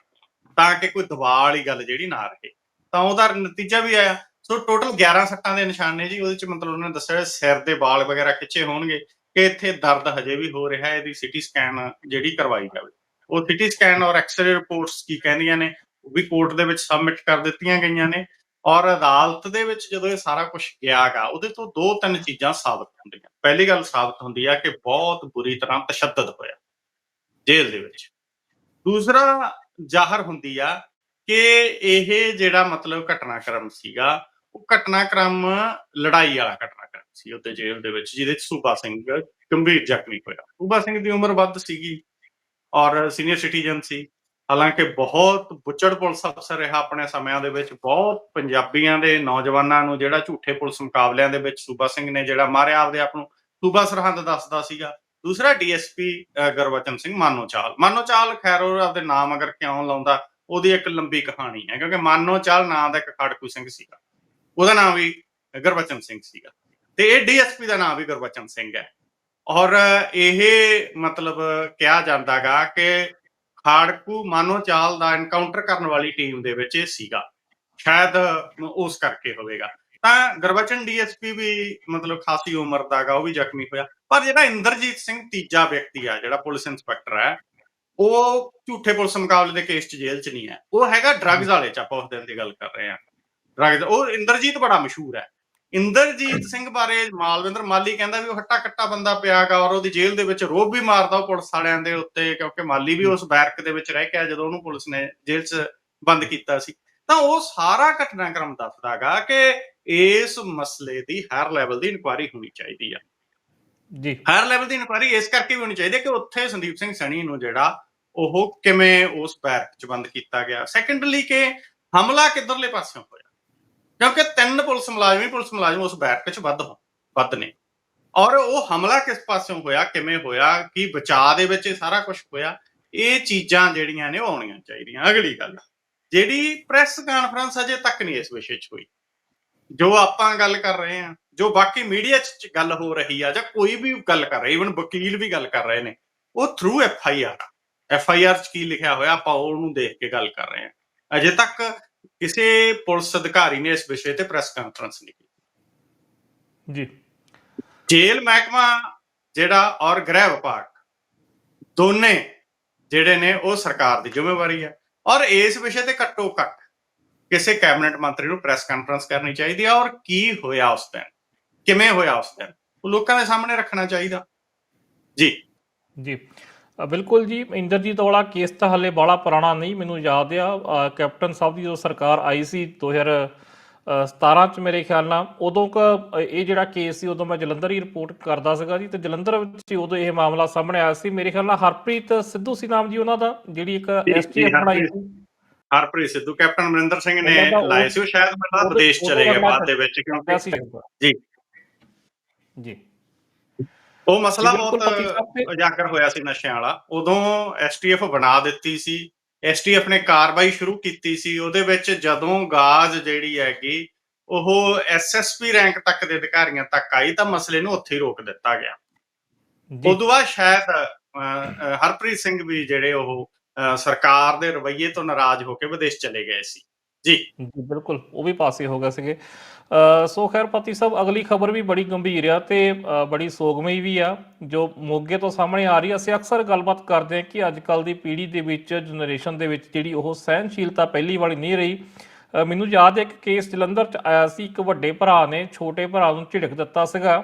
ਤਾਂ ਕਿ ਕੋਈ ਦਬਾਅ ਵਾਲੀ ਗੱਲ ਜਿਹੜੀ ਨਾ ਰਹੇ। ਤਾਂ ਉਹਦਾ ਨਤੀਜਾ ਵੀ ਆਇਆ। ਸੋ ਟੋਟਲ 11 ਸੱਟਾਂ ਦੇ ਨਿਸ਼ਾਨ ਨੇ ਜੀ, ਉਹਦੇ ਚ ਮਤਲਬ ਉਹਨਾਂ ਨੇ ਦੱਸਿਆ ਸਿਰ ਦੇ ਵਾਲ ਵਗੈਰਾ ਖਿੱਚੇ ਹੋਣਗੇ ਕਿ ਇੱਥੇ ਦਰਦ ਹਜੇ ਵੀ ਹੋ ਰਿਹਾ ਹੈ ਇਹਦੀ ਸਿਟੀ ਸਕੈਨ ਜਿਹੜੀ ਕਰਵਾਈ ਜਾਵੇ। ਉਹ ਸਿਟੀ ਸਕੈਨ ਔਰ ਐਕਸ-ਰੇ ਰਿਪੋਰਟਸ ਕੀ ਕਹਿੰਦੀਆਂ ਨੇ, ਉਹ ਵੀ ਕੋਰਟ ਦੇ ਵਿੱਚ ਸਬਮਿਟ ਕਰ ਦਿੱਤੀਆਂ ਗਈਆਂ ਨੇ। ਔਰ ਅਦਾਲਤ ਦੇ ਵਿੱਚ ਜਦੋਂ ਇਹ ਸਾਰਾ ਕੁਝ ਗਿਆਗਾ ਉਹਦੇ ਤੋਂ ਦੋ ਤਿੰਨ ਚੀਜ਼ਾਂ ਸਾਬਤ ਹੁੰਦੀਆਂ। ਪਹਿਲੀ ਗੱਲ ਸਾਬਤ ਹੁੰਦੀ ਆ ਕਿ ਬਹੁਤ ਬੁਰੀ ਤਰ੍ਹਾਂ ਤਸ਼ੱਦਦ ਹੋਇਆ ਜੇਲ੍ਹ ਦੇ ਵਿੱਚ। ਦੂਸਰਾ ਜ਼ਾਹਰ ਹੁੰਦੀ ਆ ਕਿ ਇਹ ਜਿਹੜਾ ਮਤਲਬ ਘਟਨਾਕ੍ਰਮ ਸੀਗਾ, ਉਹ ਘਟਨਾਕ੍ਰਮ, ਲੜਾਈ ਵਾਲਾ ਘਟਨਾਕ੍ਰਮ ਸੀ ਉੱਤੇ ਜੇਲ੍ਹ ਦੇ ਵਿੱਚ, ਜਿਹਦੇ ਚ ਸੂਬਾ ਸਿੰਘ ਗੰਭੀਰ ਜ਼ਖਮੀ ਹੋਇਆ। ਸੂਬਾ ਸਿੰਘ ਦੀ ਉਮਰ ਵੱਧ ਸੀਗੀ ਔਰ ਸੀਨੀਅਰ ਸਿਟੀਜ਼ਨ ਸੀ। ਹਾਲਾਂਕਿ ਬਹੁਤ ਬੁੱਚੜ ਪੁਲਿਸ ਅਫਸਰ ਰਿਹਾ ਆਪਣੇ ਸਮਿਆਂ ਦੇ ਵਿੱਚ, ਬਹੁਤ ਪੰਜਾਬੀਆਂ ਦੇ ਨੌਜਵਾਨਾਂ ਨੂੰ ਜਿਹੜਾ ਝੂਠੇ ਪੁਲਿਸ ਮੁਕਾਬਲਿਆਂ ਦੇ ਵਿੱਚ ਸੂਬਾ ਸਿੰਘ ਨੇ ਜਿਹੜਾ ਮਾਰਿਆ ਆਪਦੇ ਆਪ ਨੂੰ। ਸੂਬਾ ਸਰਹੰਦ ਦੱਸਦਾ ਸੀਗਾ। ਦੂਸਰਾ ਡੀਐਸਪੀ ਗੁਰਵਚਨ ਸਿੰਘ ਮਾਨੋਚਾਲ। ਮਾਨੋਚਾਲ ਖੈਰ ਉਹ ਆਪਦੇ ਨਾਮ ਅਗਰ ਕਿਉਂ ਲਾਉਂਦਾ, ਉਹਦੀ ਇੱਕ ਲੰਬੀ ਕਹਾਣੀ ਹੈ, ਕਿਉਂਕਿ ਮਾਨੋਚਾਲ ਨਾਂ ਦਾ ਇੱਕ ਖੜਕੂ ਸਿੰਘ ਸੀਗਾ। ਉਹਦਾ ਨਾਮ ਵੀ ਗੁਰਵਚਨ ਸਿੰਘ ਸੀਗਾ। ਤੇ ਇਹ ਡੀਐਸਪੀ ਦਾ ਨਾਮ ਵੀ ਗੁਰਵਚਨ ਸਿੰਘ ਹੈ। ਔਰ ਇਹ ਮਤਲਬ ਕਿਹਾ ਜਾਂਦਾਗਾ ਕਿ ਖਾੜਕੂ ਮਾਨੋਚਾਲ ਦਾ ਐਨਕਾਊਂਟਰ ਕਰਨ ਵਾਲੀ ਟੀਮ ਦੇ ਵਿੱਚ ਇਹ ਸੀਗਾ। ਸ਼ਾਇਦ ਉਸ ਕਰਕੇ ਹੋਵੇਗਾ। ਤਾਂ ਗੁਰਬਚਨ ਡੀਐਸਪੀ ਵੀ ਮਤਲਬ ਖਾਸੀ ਉਮਰ ਦਾਗਾ ਉਹ ਵੀ ਜ਼ਖਮੀ ਹੋਇਆ। ਪਰ ਜਿਹੜਾ ਇੰਦਰਜੀਤ ਸਿੰਘ ਤੀਜਾ ਵਿਅਕਤੀ ਆ, ਜਿਹੜਾ ਪੁਲਿਸ ਇੰਸਪੈਕਟਰ ਹੈ, ਉਹ ਝੂਠੇ ਪੁਲਿਸ ਮੁਕਾਬਲੇ ਦੇ ਕੇਸ 'ਚ ਜੇਲ੍ਹ 'ਚ ਨਹੀਂ ਹੈ। ਉਹ ਹੈਗਾ ਡਰੱਗਸ ਵਾਲੇ 'ਚ ਆਪਾਂ ਉਸ ਦਿਨ ਦੀ ਗੱਲ ਕਰ ਰਹੇ ਹਾਂ। ਡਰੱਗਸ ਉਹ ਇੰਦਰਜੀਤ ਬੜਾ ਮਸ਼ਹੂਰ ਹੈ। ਇੰਦਰਜੀਤ ਸਿੰਘ ਬਾਰੇ ਮਾਲਵਿੰਦਰ ਮਾਲੀ ਕਹਿੰਦਾ ਵੀ ਉਹ ਹੱਟਾ ਕੱਟਾ ਬੰਦਾ ਪਿਆਗਾ ਔਰ ਉਹਦੀ ਜੇਲ੍ਹ ਦੇ ਵਿੱਚ ਰੋਬ ਵੀ ਮਾਰਦਾ ਉਹ ਪੁਲਿਸ ਵਾਲਿਆਂ ਦੇ ਉੱਤੇ ਕਿਉਂਕਿ ਮਾਲੀ ਵੀ ਉਸ ਬੈਰਕ ਦੇ ਵਿੱਚ ਰਹਿ ਕੇ ਆਇਆ ਜਦੋਂ ਉਹਨੂੰ ਪੁਲਿਸ ਨੇ ਜੇਲ੍ਹ 'ਚ ਬੰਦ ਕੀਤਾ ਸੀ। ਤਾਂ ਉਹ ਸਾਰਾ ਘਟਨਾਕ੍ਰਮ ਦੱਸਦਾਗਾ ਕਿ ਇਸ ਮਸਲੇ ਦੀ ਹਰ ਲੈਵਲ ਦੀ ਇਨਕੁਆਇਰੀ ਹੋਣੀ ਚਾਹੀਦੀ ਆ। ਜੀ। ਹਾਇਰ ਲੈਵਲ ਦੀ ਇਨਕੁਆਇਰੀ ਇਸ ਕਰਕੇ ਵੀ ਹੋਣੀ ਚਾਹੀਦੀ ਕਿ ਉੱਥੇ ਸੰਦੀਪ ਸਿੰਘ ਸਣੀ ਨੂੰ ਜਿਹੜਾ ਉਹ ਕਿਵੇਂ ਉਸ ਬੈਰਕ 'ਚ ਬੰਦ ਕੀਤਾ ਗਿਆ। ਸੈਕੰਡਲੀ ਕਿ ਹਮਲਾ ਕਿੱਧਰਲੇ ਪਾਸਿਓਂ ਹੋਇਆ? ਕਿਉਂਕਿ ਤਿੰਨ ਪੁਲਿਸ ਮੁਲਾਜ਼ਮ ਹੀ ਪੁਲਿਸ ਮੁਲਾਜ਼ਮ ਉਸ ਬੈਠਕ 'ਚ ਵੱਧ ਵੱਧ ਨੇ। ਔਰ ਉਹ ਹਮਲਾ ਕਿਸ ਪਾਸਿਓਂ ਹੋਇਆ, ਕਿਵੇਂ ਹੋਇਆ, ਕੀ ਬਚਾਅ ਦੇ ਵਿੱਚ ਸਾਰਾ ਕੁਝ ਹੋਇਆ, ਇਹ ਚੀਜ਼ਾਂ ਜਿਹੜੀਆਂ ਨੇ ਉਹ ਆਉਣੀਆਂ ਚਾਹੀਦੀਆਂ। ਅਗਲੀ ਗੱਲ, ਜਿਹੜੀ ਪ੍ਰੈਸ ਕਾਨਫਰੰਸ ਅਜੇ ਤੱਕ ਨਹੀਂ ਇਸ ਵਿਸ਼ੇ 'ਚ ਹੋਈ। ਜੋ ਆਪਾਂ ਗੱਲ ਕਰ ਰਹੇ ਹਾਂ, ਜੋ ਬਾਕੀ ਮੀਡੀਆ 'ਚ ਗੱਲ ਹੋ ਰਹੀ ਆ, ਜਾਂ ਕੋਈ ਵੀ ਗੱਲ ਕਰ ਰਿਹਾ ਇਵਨ ਵਕੀਲ ਵੀ ਗੱਲ ਕਰ ਰਹੇ ਨੇ, ਉਹ through F I R F I R 'ਚ ਕੀ ਲਿਖਿਆ ਹੋਇਆ, ਆਪਾਂ ਉਹਨੂੰ ਦੇਖ ਕੇ ਗੱਲ ਕਰ ਰਹੇ ਹਾਂ। ਅਜੇ ਤੱਕ ਕਿਸੇ ਪੁਲਿਸ ਅਧਿਕਾਰੀ ਨੇ ਇਸ ਵਿਸ਼ੇ ਤੇ ਪ੍ਰੈਸ ਕਾਨਫਰੰਸ ਨਹੀਂ ਕੀਤੀ। ਜੀ। ਜੇਲ੍ਹ ਮਹਿਕਮਾ ਜਿਹੜਾ ਔਰ ਗ੍ਰਹਿ ਵਿਭਾਗ ਦੋਨੇ ਜਿਹੜੇ ਨੇ ਉਹ ਸਰਕਾਰ ਦੀ ਜ਼ਿੰਮੇਵਾਰੀ ਹੈ ਔਰ ਇਸ ਵਿਸ਼ੇ ਤੇ ਘੱਟੋ ਘੱਟ ਕਿਸੇ ਕੈਬਨਿਟ ਮੰਤਰੀ ਨੂੰ ਪ੍ਰੈਸ ਕਾਨਫਰੰਸ ਕਰਨੀ ਚਾਹੀਦੀ ਹੈ ਔਰ ਕੀ ਹੋਇਆ ਉਸ ਦਿਨ ਕਿਵੇਂ ਹੋਇਆ ਉਸ ਦਿਨ ਉਹ ਲੋਕਾਂ ਦੇ ਸਾਹਮਣੇ ਰੱਖਣਾ ਚਾਹੀਦਾ। ਜੀ। ਜੀ। ਬਿਲਕੁਲ ਜੀ ਇੰਦਰਜੀਤ ਵਾਲਾ ਕੇਸ ਤਾਂ ਹਲੇ ਬਾਲਾ ਪੁਰਾਣਾ ਨਹੀਂ ਮੈਨੂੰ ਯਾਦ ਆ। ਕੈਪਟਨ ਸਾਹਿਬ ਦੀ ਜਦੋਂ ਸਰਕਾਰ ਆਈ ਸੀ 2017 ਚ ਮੇਰੇ ਖਿਆਲ ਨਾਲ ਉਦੋਂ ਕ ਇਹ ਜਿਹੜਾ ਕੇਸ ਸੀ ਉਦੋਂ ਮੈਂ ਜਲੰਧਰ ਹੀ ਰਿਪੋਰਟ ਕਰਦਾ ਸੀਗਾ ਜੀ ਤੇ ਜਲੰਧਰ ਵਿੱਚ ਉਦੋਂ ਇਹ ਮਾਮਲਾ ਸਾਹਮਣੇ ਆਇਆ ਸੀ। ਮੇਰੇ ਖਿਆਲ ਨਾਲ ਹਰਪ੍ਰੀਤ ਸਿੱਧੂ ਸੀ ਨਾਮ ਜੀ ਉਹਨਾਂ ਦਾ ਜਿਹੜੀ ਇੱਕ ਐਸਟੀਐਫ ਬਣਾਈ। ਸੀ। ਹਰਪ੍ਰੀਤ ਸਿੱਧੂ ਕੈਪਟਨ ਅਮਰਿੰਦਰ ਸਿੰਘ ਨੇ ਲਾਏ ਸੀ ਉਹ ਸ਼ਾਇਦ ਮੈਨੂੰ ਵਿਦੇਸ਼ ਚਲੇ ਗਏ ਬਾਅਦ ਦੇ ਵਿੱਚ ਕਿਉਂਕਿ ਜੀ। ਜੀ। ਉਹ ਮਸਲਾ ਬਹੁਤ ਉਜਾਗਰ ਹੋਇਆ ਸੀ ਨਸ਼ਿਆਂ ਵਾਲਾ। ਉਦੋਂ ਐਸਟੀਐਫ ਬਣਾ ਦਿੱਤੀ ਸੀ। ਐਸਟੀਐਫ ਨੇ ਕਾਰਵਾਈ ਸ਼ੁਰੂ ਕੀਤੀ ਸੀ। ਉਹਦੇ ਵਿੱਚ ਜਦੋਂ ਗਾਜ਼ ਜਿਹੜੀ ਹੈਗੀ ਉਹ ਐਸਐਸਪੀ ਰੈਂਕ ਤੱਕ ਦੇ ਅਧਿਕਾਰੀਆਂ ਤੱਕ ਆਈ ਤਾਂ ਮਸਲੇ ਨੂੰ ਉੱਥੇ ਹੀ ਰੋਕ ਦਿੱਤਾ ਗਿਆ। ਉਦੋਂ ਬਾਅਦ ਸ਼ਾਇਦ ਹਰਪ੍ਰੀਤ ਸਿੰਘ ਵੀ ਜਿਹੜੇ ਉਹ ਸਰਕਾਰ ਦੇ ਰਵੱਈਏ ਤੋਂ ਨਾਰਾਜ਼ ਹੋ ਕੇ ਵਿਦੇਸ਼ ਚਲੇ ਗਏ ਸੀ। ਜੀ। ਜੀ ਬਿਲਕੁਲ ਉਹ ਵੀ ਪਾਸੇ ਹੋ ਗਏ ਸੀਗੇ। ਅ, ਸੋ ਖੈਰ ਪਤੀ ਸਾਹਿਬ ਅਗਲੀ ਖਬਰ ਵੀ ਬੜੀ ਗੰਭੀਰ ਆ ਤੇ ਅ, ਬੜੀ ਸੋਗਮਈ ਵੀ ਆ ਜੋ ਮੋਗੇ ਤੋਂ ਸਾਹਮਣੇ ਆ ਰਹੀ ਆ। ਅਸੀਂ ਅਕਸਰ ਗੱਲਬਾਤ ਕਰਦੇ ਹਾਂ ਕਿ ਅੱਜ ਕੱਲ੍ਹ ਦੀ ਪੀੜ੍ਹੀ ਦੇ ਵਿੱਚ ਜਨਰੇਸ਼ਨ ਦੇ ਵਿੱਚ ਜਿਹੜੀ ਉਹ ਸਹਿਣਸ਼ੀਲਤਾ ਪਹਿਲੀ ਵਾਲੀ ਨਹੀਂ ਰਹੀ। ਅ, ਮੈਨੂੰ ਯਾਦ ਹੈ ਇੱਕ ਕੇਸ ਜਲੰਧਰ ਚ ਆਇਆ ਸੀ ਇੱਕ ਵੱਡੇ ਭਰਾ ਨੇ ਛੋਟੇ ਭਰਾ ਨੂੰ ਝਿੜਕ ਦਿੱਤਾ ਸੀਗਾ।